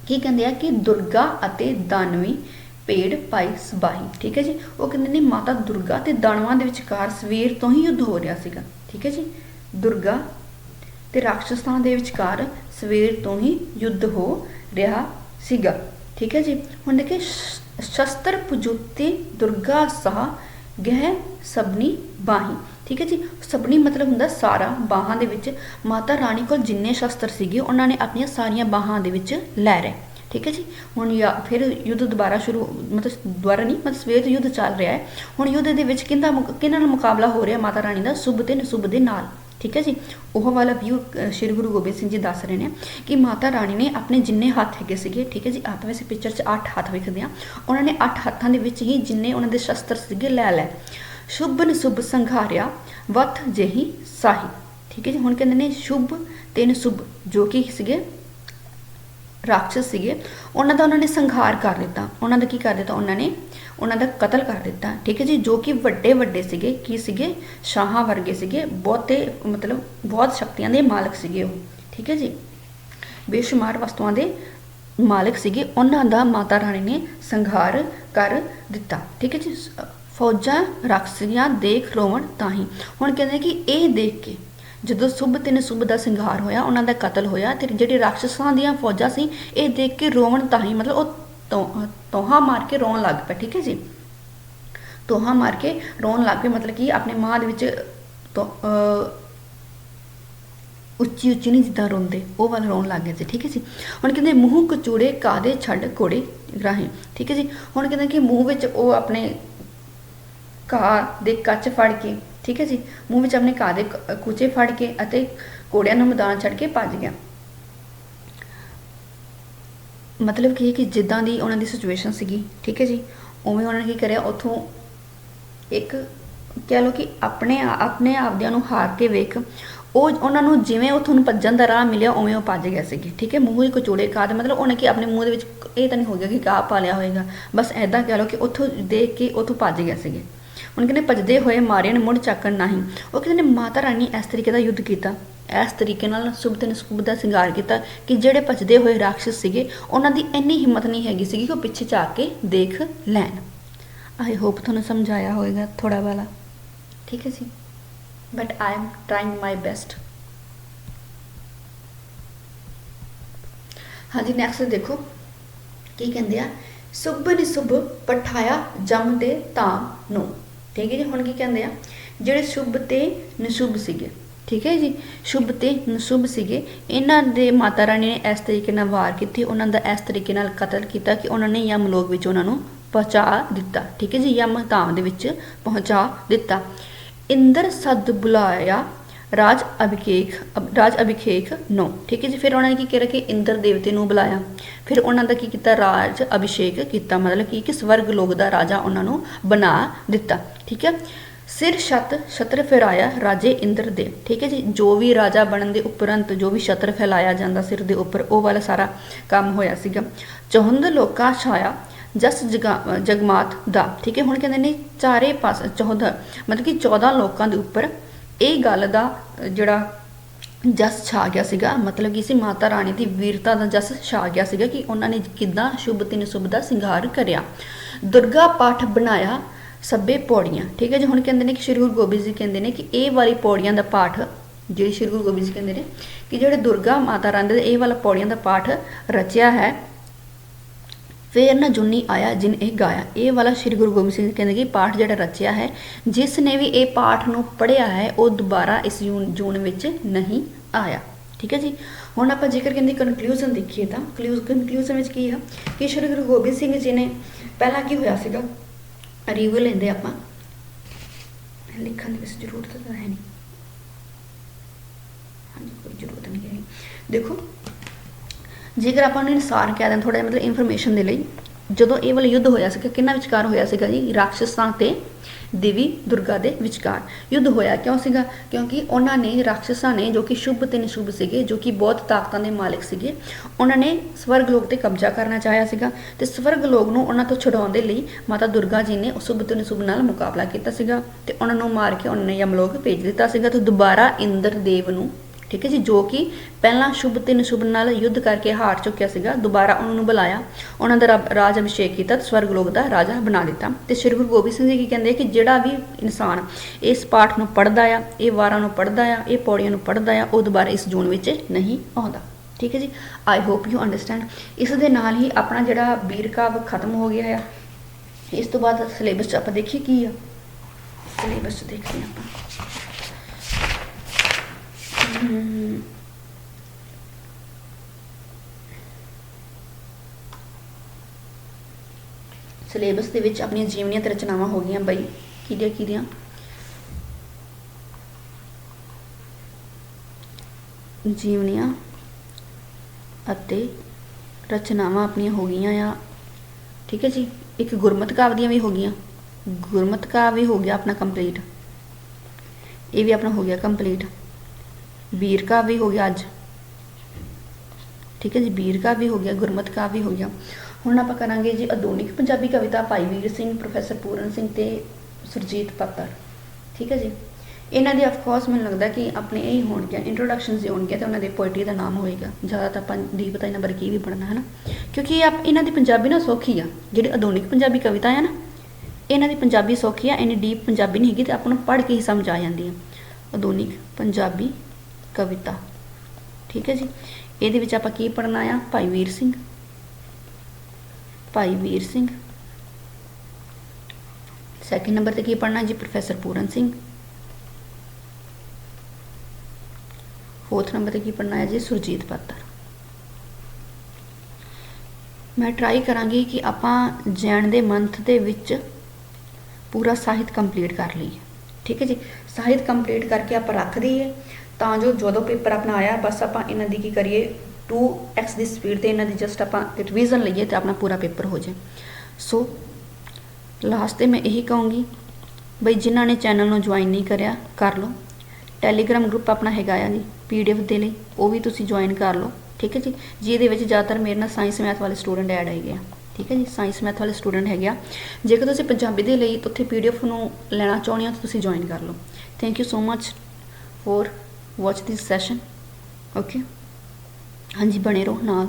[SPEAKER 1] ਕੀ ਕਹਿੰਦੇ ਆ ਕਿ ਦੁਰਗਾ ਅਤੇ ਦਾਨਵੀ ਪੇੜ ਪਾਈ ਸਬਾਹੀ, ਠੀਕ ਹੈ ਜੀ? ਉਹ ਕਹਿੰਦੇ ਨੇ ਮਾਤਾ ਦੁਰਗਾ ਤੇ ਦਾਨਵਾਂ ਦੇ ਵਿਚਕਾਰ ਸਵੇਰ ਤੋਂ ਹੀ ਯੁੱਧ ਹੋ ਰਿਹਾ ਸੀਗਾ, ਠੀਕ ਹੈ ਜੀ? ਦੁਰਗਾ ਤੇ ਰਾਖਸ਼ਾਂ ਦੇ ਵਿਚਕਾਰ ਸਵੇਰ ਤੋਂ ਹੀ ਯੁੱਧ ਹੋ ਰਿਹਾ ਸੀਗਾ, ਠੀਕ ਹੈ ਜੀ? ਹੁਣ ਦੇਖੇ ਸ਼ਸਤਰ ਪੁਜੁੱਤੇ ਦੁਰਗਾ ਸਾਹ ਗਹਿ ਸਭਨੀ ਬਾਹੀ। ਠੀਕ ਹੈ ਜੀ? ਸਬਨੀ ਮਤਲਬ ਹੁੰਦਾ ਸਾਰਾ, ਬਾਹਾਂ ਦੇ ਵਿੱਚ। ਮਾਤਾ ਰਾਣੀ ਕੋਲ ਜਿੰਨੇ ਸ਼ਸਤਰ ਸੀਗੇ, ਉਹਨਾਂ ਨੇ ਆਪਣੀਆਂ ਸਾਰੀਆਂ ਬਾਹਾਂ ਦੇ ਵਿੱਚ ਲੈ ਰਹੇ। ਠੀਕ ਹੈ ਜੀ? ਹੁਣ ਯਾ, ਫਿਰ ਯੁੱਧ ਦੁਬਾਰਾ ਸ਼ੁਰੂ, ਮਤਲਬ ਦੁਬਾਰਾ ਨਹੀਂ, ਮਤਲਬ ਸਵੇਰ ਤੋਂ ਯੁੱਧ ਚੱਲ ਰਿਹਾ ਹੈ। ਹੁਣ ਯੁੱਧ ਦੇ ਵਿੱਚ ਕਿੰਦਾ ਕਿਹਨਾਂ ਨਾਲ ਮੁਕਾਬਲਾ ਹੋ ਰਿਹਾ ਮਾਤਾ ਰਾਣੀ ਦਾ? ਸੁਭ ਤੇ ਨਸੁਭ ਦੇ ਨਾਲ। ਠੀਕ ਹੈ ਜੀ? ਉਹ ਵਾਲਾ ਵਿਊ ਸ਼੍ਰੀ ਗੁਰੂ ਗੋਬਿੰਦ ਸਿੰਘ ਜੀ ਦੱਸ ਰਹੇ ਨੇ ਕਿ ਮਾਤਾ ਰਾਣੀ ਨੇ ਆਪਣੇ ਜਿੰਨੇ ਹੱਥ ਹੈਗੇ ਸੀਗੇ, ਠੀਕ ਹੈ ਜੀ? ਆਪ ਵੈਸੇ ਪਿਕਚਰ 'ਚ 8 ਹੱਥ ਵਿਖਦੇ ਆ ਉਹਨਾਂ ਨੇ 8 ਹੱਥਾਂ ਦੇ ਵਿੱਚ ਹੀ ਜਿੰਨੇ ਉਹਨਾਂ ਦੇ ਸ਼ਸਤਰ ਸੀਗੇ, ਲੈ ਲੈ ਸ਼ੁਭ ਨਸੁਭ ਸੰਘਾਰਿਆ ਵਤ ਜਹੀ ਸਾਹੀ। ਠੀਕ ਹੈ ਜੀ? ਹੁਣ ਕਹਿੰਦੇ ਨੇ ਸ਼ੁਭ ਤੇ ਨਸੁਭ, ਜੋ ਕਿ ਸੀਗੇ ਰਾਖਸ਼ ਸੀਗੇ। ਉਹਨਾਂ ਦਾ ਉਹਨਾਂ ਨੇ ਸੰਘਾਰ ਕਰ ਦਿੱਤਾ ਉਹਨਾਂ ਦਾ ਕੀ ਕਰ ਦਿੱਤਾ ਉਹਨਾਂ ਨੇ ਉਹਨਾਂ ਦਾ ਕਤਲ ਕਰ ਦਿੱਤਾ। ਠੀਕ ਹੈ ਜੀ? ਜੋ ਕਿ ਵੱਡੇ ਵੱਡੇ ਸੀਗੇ, ਕੀ ਸੀਗੇ? ਸ਼ਾਹਾਂ ਵਰਗੇ ਸੀਗੇ। ਬਹੁਤੇ, ਮਤਲਬ ਬਹੁਤ ਸ਼ਕਤੀਆਂ ਦੇ ਮਾਲਕ ਸੀਗੇ ਉਹ। ਠੀਕ ਹੈ ਜੀ? ਬੇਸ਼ੁਮਾਰ ਵਸਤੂਆਂ ਦੇ ਮਾਲਕ ਸੀਗੇ। ਉਹਨਾਂ ਦਾ ਮਾਤਾ ਰਾਣੀ ਨੇ ਸੰਘਾਰ ਕਰ ਦਿੱਤਾ। ਠੀਕ ਹੈ ਜੀ? ਫੌਜਾਂ ਰਾਖਸੀਆਂ ਦੇਖ ਰੋਵਣ ਤਾਂ ਹੀ। ਹੁਣ ਕਹਿੰਦੇ ਕਿ ਇਹ ਦੇਖ ਕੇ ਜਦੋਂ ਸੁਭ ਤੇ ਨਸੁਭ ਦਾ ਸੰਘਾਰ ਹੋਇਆ, ਉਹਨਾਂ ਦਾ ਕਤਲ ਹੋਇਆ ਤੇ ਜਿਹੜੇ ਰਾਖਸ਼ਾਂ ਦੀਆਂ ਫੌਜਾਂ ਸੀ, ਇਹ ਦੇਖ ਕੇ ਰੋਵਣ ਤਾਂ ਹੀ। ਮਤਲਬ ਉਹ ਤੋਹਾ ਮਾਰ ਕੇ ਰੋਣ ਲੱਗ ਪਿਆ, ਠੀਕ ਹੈ ਜੀ? ਤੋਹਾ ਮਾਰ ਕੇ ਰੋਣ ਲੱਗ ਪਿਆ, ਮਤਲਬ ਕਿ ਆਪਣੇ ਮਾਂ ਦੇ ਵਿੱਚ ਉੱਚੀ ਉੱਚੀ ਨਹੀਂ ਜਿੱਦਾਂ ਰੋਂਦੇ, ਉਹ ਵਾਲਾ ਰੋਣ ਲੱਗ ਗਏ ਸੀ, ਠੀਕ ਹੈ ਜੀ? ਹੁਣ ਕਹਿੰਦੇ ਮੂੰਹ ਕਚੂੜੇ ਕਾਦੇ ਛੱਡ ਕੋੜੇ ਰਾਹੀਂ, ਠੀਕ ਹੈ ਜੀ? ਹੁਣ ਕਹਿੰਦੇ ਕਿ ਮੂੰਹ ਵਿੱਚ ਉਹ ਆਪਣੇ ਘਾਹ ਦੇ ਕੱਚ ਫੜ ਕੇ, ਠੀਕ ਹੈ ਜੀ? ਮੂੰਹ ਵਿੱਚ ਆਪਣੇ ਘਾਹ ਦੇ ਕ- ਕੂਚੇ ਫੜ ਕੇ ਅਤੇ ਕੋੜਿਆਂ ਨੂੰ ਮੈਦਾਨ ਛੱਡ ਕੇ ਭੱਜ ਗਿਆ। ਮਤਲਬ ਕੀ ਕਿ ਜਿੱਦਾਂ ਦੀ ਉਹਨਾਂ ਦੀ ਸਿਚੁਏਸ਼ਨ ਸੀਗੀ, ਠੀਕ ਹੈ ਜੀ? ਉਵੇਂ ਉਹਨਾਂ ਨੇ ਕੀ ਕਰਿਆ, ਉਥੋਂ ਇੱਕ ਕਹਿ ਲਓ ਕਿ ਆਪਣੇ ਆਪਣੇ ਆਪਦਿਆਂ ਨੂੰ ਹਾਰ ਕੇ ਵੇਖ, ਉਹ ਉਹਨਾਂ ਨੂੰ ਜਿਵੇਂ ਉਹ ਤੁਹਾਨੂੰ ਭੱਜਣ ਦਾ ਰਾਹ ਮਿਲਿਆ, ਉਵੇਂ ਉਹ ਭੱਜ ਗਏ ਸੀਗੇ, ਠੀਕ ਹੈ? ਮੂੰਹ ਹੀ ਕਚੋੜੇ ਖਾਦ ਮਤਲਬ ਉਹਨੇ ਕਿ ਆਪਣੇ ਮੂੰਹ ਦੇ ਵਿੱਚ, ਇਹ ਤਾਂ ਨਹੀਂ ਹੋ ਗਿਆ ਕਿ ਗਾਹ ਪਾ ਲਿਆ ਹੋਏਗਾ, ਬਸ ਐਦਾਂ ਕਹਿ ਲਓ ਕਿ ਉੱਥੋਂ ਦੇਖ ਕੇ ਉੱਥੋਂ ਭੱਜ ਗਏ ਸੀਗੇ। ਹੁਣ ਕਹਿੰਦੇ ਭਜਦੇ ਹੋਏ ਮਾਰਿਆ ਮੁੜ ਚੱਕਣ ਨਹੀਂ। ਉਹ ਕਹਿੰਦੇ ਨੇ ਮਾਤਾ ਰਾਣੀ ਇਸ ਤਰੀਕੇ ਦਾ ਯੁੱਧ ਕੀਤਾ। ਇਸ ਤਰੀਕੇ ਨਾਲ ਸੁਭ ਤੇ ਨਸੂਬ ਦਾ ਸ਼ਿੰਗਾਰ ਕੀਤਾ ਕਿ ਜਿਹੜੇ ਭੱਜਦੇ ਹੋਏ ਰਾਖਸ਼ ਸੀਗੇ, ਉਹਨਾਂ ਦੀ ਇੰਨੀ ਹਿੰਮਤ ਨਹੀਂ ਹੈਗੀ ਸੀਗੀ ਕਿ ਉਹ ਪਿੱਛੇ ਜਾ ਕੇ ਦੇਖ ਲੈਣ। ਆਈ ਹੋਪ ਤੁਹਾਨੂੰ ਸਮਝਾਇਆ ਹੋਵੇਗਾ ਥੋੜਾ ਵਾਲਾ। ਠੀਕ ਹੈ ਜੀ। But I am trying my best ਹਾਂਜੀ ਨੈਕਸਟ ਦੇਖੋ। ਕੀ ਕਹਿੰਦੇ ਆ? ਸੁਭ ਨੀ ਸੁਭ ਪਠਾਇਆ ਜਮ ਦੇ ਤਾਂ ਨੂੰ। ਠੀਕ ਹੈ ਜੀ? ਹੁਣ ਕੀ ਕਹਿੰਦੇ ਆ? ਜਿਹੜੇ ਸ਼ੁਭ ਤੇ ਨਸ਼ੁਭ ਸੀਗੇ, ਠੀਕ ਹੈ ਜੀ? ਸ਼ੁਭ ਤੇ ਨਸ਼ੁਭ ਸੀਗੇ, ਇਹਨਾਂ ਦੇ ਮਾਤਾ ਰਾਣੀ ਨੇ ਇਸ ਤਰੀਕੇ ਨਾਲ ਵਾਰ ਕੀਤੀ, ਉਹਨਾਂ ਦਾ ਇਸ ਤਰੀਕੇ ਨਾਲ ਕਤਲ ਕੀਤਾ ਕਿ ਉਹਨਾਂ ਨੇ ਯਮਲੋਕ ਵਿੱਚ ਉਹਨਾਂ ਨੂੰ ਪਹੁੰਚਾ ਦਿੱਤਾ, ਠੀਕ ਹੈ ਜੀ? ਯਮ ਧਾਮ ਦੇ ਵਿੱਚ ਪਹੁੰਚਾ ਦਿੱਤਾ। ਇੰਦਰ ਸਦ ਬੁਲਾਇਆ ਰਾਜ ਅਭਿਖੇਕ ਰਾਜ ਅਭਿਖੇਕ ਨੂੰ। ਠੀਕ ਹੈ ਜੀ, ਫਿਰ ਉਹਨਾਂ ਨੇ ਕੀ ਕਿਹਾ ਕਿ ਇੰਦਰ ਦੇਵਤੇ ਨੂੰ ਬੁਲਾਇਆ। ਫਿਰ ਉਹਨਾਂ ਦਾ ਕੀ ਕੀਤਾ, ਰਾਜ ਅਭਿਸ਼ੇਕ ਕੀਤਾ, ਮਤਲਬ ਕਿ ਕਿ ਸਵਰਗ ਲੋਕ ਦਾ ਰਾਜਾ ਉਹਨਾਂ ਨੂੰ ਬਣਾ ਦਿੱਤਾ। ਠੀਕ ਹੈ, ਸਿਰ ਛਤ, ਛਤਰ ਫੈਰਾਇਆ ਰਾਜੇ ਇੰਦਰ ਦੇ। ਠੀਕ ਹੈ ਜੀ, ਜੋ ਵੀ ਰਾਜਾ ਬਣਨ ਦੇ ਉਪਰੰਤ, ਜੋ ਵੀ ਛਤਰ ਫੈਲਾਇਆ ਜਾਂਦਾ ਸਿਰ ਦੇ ਉੱਪਰ, ਉਹ ਵਾਲਾ ਸਾਰਾ ਕੰਮ ਹੋਇਆ ਸੀਗਾ। ਚੌਹੰਦ ਲੋਕਾਂ ਛਾਇਆ ਜਸ ਜਗਮਾਤ ਦਾ। ਠੀਕ ਹੈ, ਹੁਣ ਕਹਿੰਦੇ ਨੇ ਚਾਰੇ ਪਾਸ 14 ਮਤਲਬ ਕਿ 14 ਲੋਕਾਂ ਦੇ ਉੱਪਰ ਇਹ ਗੱਲ ਦਾ ਜਿਹੜਾ ਜਸ ਛਾ ਗਿਆ ਸੀਗਾ, ਮਤਲਬ ਕਿ ਸੀ ਮਾਤਾ ਰਾਣੀ ਦੀ ਵੀਰਤਾ ਦਾ ਜਸ ਛਾ ਗਿਆ ਸੀਗਾ ਕਿ ਉਹਨਾਂ ਨੇ ਕਿੱਦਾਂ ਸ਼ੁਭ ਤਿੰਨ ਸ਼ੁਭ ਦਾ ਸ਼ਿੰਗਾਰ ਕਰਿਆ। ਦੁਰਗਾ ਪਾਠ ਬਣਾਇਆ ਸਭੇ ਪੌੜੀਆਂ। ਠੀਕ ਹੈ ਜੀ, ਹੁਣ ਕਹਿੰਦੇ ਨੇ ਕਿ ਸ਼੍ਰੀ ਗੁਰੂ ਗੋਬਿੰਦ ਜੀ ਕਹਿੰਦੇ ਨੇ ਕਿ ਇਹ ਵਾਲੀ ਪੌੜੀਆਂ ਦਾ ਪਾਠ, ਜਿਹੜੀ ਸ਼੍ਰੀ ਗੁਰੂ ਗੋਬਿੰਦ ਜੀ ਕਹਿੰਦੇ ਨੇ ਕਿ ਜਿਹੜੇ ਦੁਰਗਾ ਮਾਤਾ ਰਾਣੀ ਦੇ ਇਹ ਵਾਲਾ ਪੌੜੀਆਂ ਦਾ ਪਾਠ ਰਚਿਆ ਹੈ ਫੇਰ ਨਾ ਜੁਨੀ ਆਇਆ ਜਿਨ ਇਹ ਗਾਇਆ। ਇਹ ਵਾਲਾ ਸ਼੍ਰੀ ਗੁਰੂ ਗੋਬਿੰਦ ਸਿੰਘ ਜੀ ਕਹਿੰਦੇ ਕਿ ਪਾਠ ਜਿਹੜਾ ਰਚਿਆ ਹੈ, ਜਿਸ ਨੇ ਵੀ ਇਹ ਪਾਠ ਨੂੰ ਪੜ੍ਹਿਆ ਹੈ, ਉਹ ਦੁਬਾਰਾ ਇਸ ਜੂਨ ਵਿੱਚ ਨਹੀਂ ਆਇਆ। ਠੀਕ ਹੈ ਜੀ? ਹੁਣ ਆਪਾਂ ਜੇਕਰ ਕਹਿੰਦੇ ਕਨਕਲੂਜਨ ਦੇਖੀਏ ਤਾਂ ਕਨਕਲੂਜਨ ਵਿੱਚ ਕੀ ਆ? ਕਿ ਸ਼੍ਰੀ ਗੁਰੂ ਗੋਬਿੰਦ ਸਿੰਘ ਜੀ ਨੇ ਪਹਿਲਾਂ ਕੀ ਹੋਇਆ ਸੀਗਾ? ਰਿਵਿਊ ਲੈਂਦੇ ਆਪਾਂ। ਲਿਖਣ ਦੀ ਵੈਸੇ ਜ਼ਰੂਰਤ ਤਾਂ ਹੈ ਨਹੀਂ। ਹਾਂਜੀ, ਕੋਈ ਜ਼ਰੂਰਤ ਨਹੀਂ ਹੈ ਦੇਖੋ ਜੇਕਰ ਆਪਾਂ ਨੂੰ ਇਨਸਾਨ ਕਹਿ ਦਿਆਂ ਥੋੜਾ ਮਤਲਬ ਇਨਫੋਰਮੇਸ਼ਨ ਦੇ ਲਈ, ਜਦੋਂ ਇਹ ਵਾਲਾ ਯੁੱਧ ਹੋਇਆ ਸੀਗਾ, ਕਿੰਨਾ ਵਿਚਕਾਰ ਹੋਇਆ ਸੀਗਾ ਜੀ? ਰਾਖਸ਼ਾਂ ਤੇ ਦੇਵੀ ਦੁਰਗਾ ਦੇ ਵਿਚਕਾਰ ਯੁੱਧ ਹੋਇਆ ਕਿਉਂ ਸੀਗਾ? ਕਿਉਂਕਿ ਉਹਨਾਂ ਨੇ ਰਾਖਸ਼ਾਂ ਨੇ, ਜੋ ਕਿ ਸ਼ੁਭ ਤੇ ਨਿਸ਼ੁਭ ਸੀਗੇ, ਜੋ ਕਿ ਬਹੁਤ ਤਾਕਤਾਂ ਦੇ ਮਾਲਕ ਸੀਗੇ, ਉਹਨਾਂ ਨੇ ਸਵਰਗ ਲੋਕ ਤੇ ਕਬਜ਼ਾ ਕਰਨਾ ਚਾਹਿਆ ਸੀਗਾ ਤੇ ਸਵਰਗ ਲੋਕ ਨੂੰ ਉਹਨਾਂ ਤੋਂ ਛੁਡਾਉਣ ਦੇ ਲਈ ਮਾਤਾ ਦੁਰਗਾ ਜੀ ਨੇ ਸ਼ੁਭ ਤੇ ਨਿਸ਼ੁਭ ਨਾਲ ਮੁਕਾਬਲਾ ਕੀਤਾ ਸੀਗਾ ਤੇ ਉਹਨਾਂ ਨੂੰ ਮਾਰ ਕੇ ਉਹਨਾਂ ਨੇ ਯਮਲੋਕ ਭੇਜ ਦਿੱਤਾ ਸੀਗਾ ਤੇ ਦੁਬਾਰਾ ਇੰਦਰ ਦੇਵ ਨੂੰ ਠੀਕ ਹੈ ਜੀ, ਜੋ ਕਿ ਪਹਿਲਾਂ ਸ਼ੁਭ ਤੇ ਨਸ਼ੁਭ ਨਾਲ ਯੁੱਧ ਕਰਕੇ ਹਾਰ ਚੁੱਕਿਆ ਸੀਗਾ, ਦੁਬਾਰਾ ਉਹਨਾਂ ਨੂੰ ਬੁਲਾਇਆ। ਉਹਨਾਂ ਦਾ ਰਾਜ ਅਭਿਸ਼ੇਕ ਕੀਤਾ ਸਵਰਗ ਲੋਕ ਦਾ ਰਾਜਾ ਬਣਾ ਦਿੱਤਾ। ਤੇ ਸ਼੍ਰੀ ਗੁਰੂ ਗੋਬਿੰਦ ਸਿੰਘ ਜੀ ਕਹਿੰਦੇ ਕਿ ਜਿਹੜਾ ਵੀ ਇਨਸਾਨ ਇਸ ਪਾਠ ਨੂੰ ਪੜ੍ਹਦਾ ਆ, ਇਹ ਵਾਰਾਂ ਨੂੰ ਪੜ੍ਹਦਾ ਆ, ਇਹ ਪੌੜੀਆਂ ਨੂੰ ਪੜ੍ਹਦਾ ਆ, ਉਹ ਦੁਬਾਰਾ ਇਸ ਜੂਨ ਵਿੱਚ ਨਹੀਂ ਆਉਂਦਾ। ਠੀਕ ਹੈ ਜੀ ਆਈ ਹੋਪ ਯੂ ਅੰਡਰਸਟੈਂਡ ਇਸ ਦੇ ਨਾਲ ਹੀ ਆਪਣਾ ਜਿਹੜਾ ਬੀਰ ਕਾਵ ਖਤਮ ਹੋ ਗਿਆ ਆ। ਇਸ ਤੋਂ ਬਾਅਦ ਸਿਲੇਬਸ ਚ ਆਪਾਂ ਦੇਖੀਏ ਕੀ ਆ। ਸਿਲੇਬਸ ਚ ਦੇਖਦੇ ਹਾਂ ਆਪਾਂ। ਹਮ, ਸਿਲੇਬਸ ਦੇ ਵਿੱਚ ਆਪਣੀਆਂ ਜੀਵਨੀਆਂ ਤੇ ਰਚਨਾਵਾਂ ਹੋ ਗਈਆਂ ਬਈ। ਕਿਹਦੀਆਂ ਕਿਹਦੀਆਂ? ਜੀਵਨੀਆਂ ਅਤੇ ਰਚਨਾਵਾਂ ਆਪਣੀਆਂ ਹੋ ਗਈਆਂ ਆ। ਠੀਕ ਹੈ ਜੀ? ਇੱਕ ਗੁਰਮਤ ਕਾਵ ਦੀਆਂ ਵੀ ਹੋ ਗਈਆਂ। ਗੁਰਮਤਿ ਕਾਵ ਵੀ ਹੋ ਗਿਆ ਆਪਣਾ ਕੰਪਲੀਟ ਇਹ ਵੀ ਆਪਣਾ ਹੋ ਗਿਆ ਕੰਪਲੀਟ ਵੀਰ ਕਾਵਿ ਹੋ ਗਿਆ ਅੱਜ। ਠੀਕ ਹੈ ਜੀ ਵੀਰ ਕਾਵਿ ਹੋ ਗਿਆ, ਗੁਰਮਤਿ ਕਾਵਿ ਹੋ ਗਿਆ। ਹੁਣ ਆਪਾਂ ਕਰਾਂਗੇ ਜੀ ਆਧੁਨਿਕ ਪੰਜਾਬੀ ਕਵਿਤਾ ਭਾਈ ਵੀਰ ਸਿੰਘ, ਪ੍ਰੋਫੈਸਰ ਪੂਰਨ ਸਿੰਘ ਤੇ ਸੁਰਜੀਤ ਪੱਤਰ। ਠੀਕ ਹੈ ਜੀ, ਇਹਨਾਂ ਦੇ ਆਫ ਕੋਰਸ ਮੈਨੂੰ ਲੱਗਦਾ ਕਿ ਆਪਣੇ ਇਹ ਹੀ ਹੋਣਗੇ ਇੰਟਰੋਡਕਸ਼ਨਸ ਹੀ ਹੋਣਗੇ ਤੇ ਉਹਨਾਂ ਦੇ ਪੋਇਟਰੀ ਦਾ ਨਾਮ ਹੋਏਗਾ। ਜ਼ਿਆਦਾ ਤਾਂ ਆਪਾਂ ਦੀ ਪਤਾ ਇਹਨਾਂ ਬਾਰੇ ਕੀ ਵੀ ਪੜਨਾ ਹੈ ਨਾ ਕਿਉਂਕਿ ਇਹ ਆਪ ਇਹਨਾਂ ਦੀ ਪੰਜਾਬੀ ਨਾ ਸੌਖੀ ਆ, ਜਿਹੜੀ ਆਧੁਨਿਕ ਪੰਜਾਬੀ ਕਵਿਤਾ ਆ ਨਾ, ਇਹਨਾਂ ਦੀ ਪੰਜਾਬੀ ਸੌਖੀ ਆ, ਇੰਨੀ ਡੀਪ ਪੰਜਾਬੀ ਨਹੀਂ ਹੈਗੀ ਤੇ ਆਪਾਂ ਨੂੰ ਪੜ੍ਹ ਕੇ ਹੀ ਸਮਝ ਆ ਜਾਂਦੀ ਆ। ਆਧੁਨਿਕ ਪੰਜਾਬੀ ਕਵਿਤਾ। ਠੀਕ ਹੈ ਜੀ? ਇਹਦੇ ਵਿੱਚ ਆਪਾਂ ਕੀ ਪੜਨਾ ਆ? ਭਾਈ ਵੀਰ ਸਿੰਘ। ਭਾਈ ਵੀਰ ਸਿੰਘ। ਸੈਕਿੰਡ ਨੰਬਰ ਤੇ ਕੀ ਪੜਨਾ ਜੀ? Professor Puran Singh. Fourth number ਤੇ ਕੀ ਪੜਨਾ ਹੈ ਜੀ? ਸੁਰਜੀਤ ਪਾਤਰ। ਮੈਂ ਟਰਾਈ ਕਰਾਂਗੀ ਕਿ ਆਪਾਂ ਜੈਨ ਦੇ ਮੰਥ ਦੇ ਵਿੱਚ ਪੂਰਾ ਸਾਹਿਤ ਕੰਪਲੀਟ ਕਰ ਲਈਏ। ਠੀਕ ਹੈ ਜੀ? ਸਾਹਿਤ ਕੰਪਲੀਟ ਕਰਕੇ ਆਪਾਂ ਰੱਖ ਦਈਏ। ਤਾਂ ਜੋ ਜਦੋਂ ਪੇਪਰ ਆਪਣਾ ਆਇਆ, ਬਸ ਆਪਾਂ ਇਹਨਾਂ ਦੀ ਕੀ ਕਰੀਏ 2x ਦੀ ਸਪੀਡ ਤੇ ਇਹਨਾਂ ਦੀ ਜਸਟ ਆਪਾਂ ਰਿਵੀਜ਼ਨ ਲਈਏ ਤੇ ਆਪਣਾ ਪੂਰਾ ਪੇਪਰ ਹੋ ਜਾਏ। ਸੋ ਲਾਸਟ ਤੇ ਮੈਂ ਇਹੀ ਕਹੂੰਗੀ, ਬਈ ਜਿਨ੍ਹਾਂ ਨੇ ਚੈਨਲ ਨੂੰ ਜੁਆਇਨ ਨਹੀਂ ਕਰਿਆ, ਕਰ ਲਓ। ਟੈਲੀਗ੍ਰਾਮ ਗਰੁੱਪ ਆਪਣਾ ਹੈਗਾ ਆ ਜੀ ਪੀਡੀਐਫ ਦੇ ਲਈ, ਉਹ ਵੀ ਤੁਸੀਂ ਜੁਆਇਨ ਕਰ ਲਓ, ਠੀਕ ਹੈ ਜੀ? ਜਿਹਦੇ ਵਿੱਚ ਜ਼ਿਆਦਾਤਰ ਮੇਰੇ ਨਾਲ ਸਾਇੰਸ ਮੈਥ ਵਾਲੇ ਸਟੂਡੈਂਟ ਐਡ ਹੈਗੇ ਆ, ਠੀਕ ਹੈ ਜੀ? ਸਾਇੰਸ ਮੈਥ ਵਾਲੇ ਸਟੂਡੈਂਟ ਹੈਗੇ ਆ। ਜੇਕਰ ਤੁਸੀਂ ਪੰਜਾਬੀ ਦੇ ਲਈ ਤਾਂ ਉੱਥੇ ਪੀਡੀਐਫ ਨੂੰ ਲੈਣਾ ਚਾਹੁੰਦੇ ਹੋ, ਤਾਂ ਤੁਸੀਂ ਜੁਆਇਨ ਕਰ ਲਓ। Thank you so much for watch this session okay ਹਾਂਜੀ ਬਣੇ ਰਹੋ ਨਾਲ।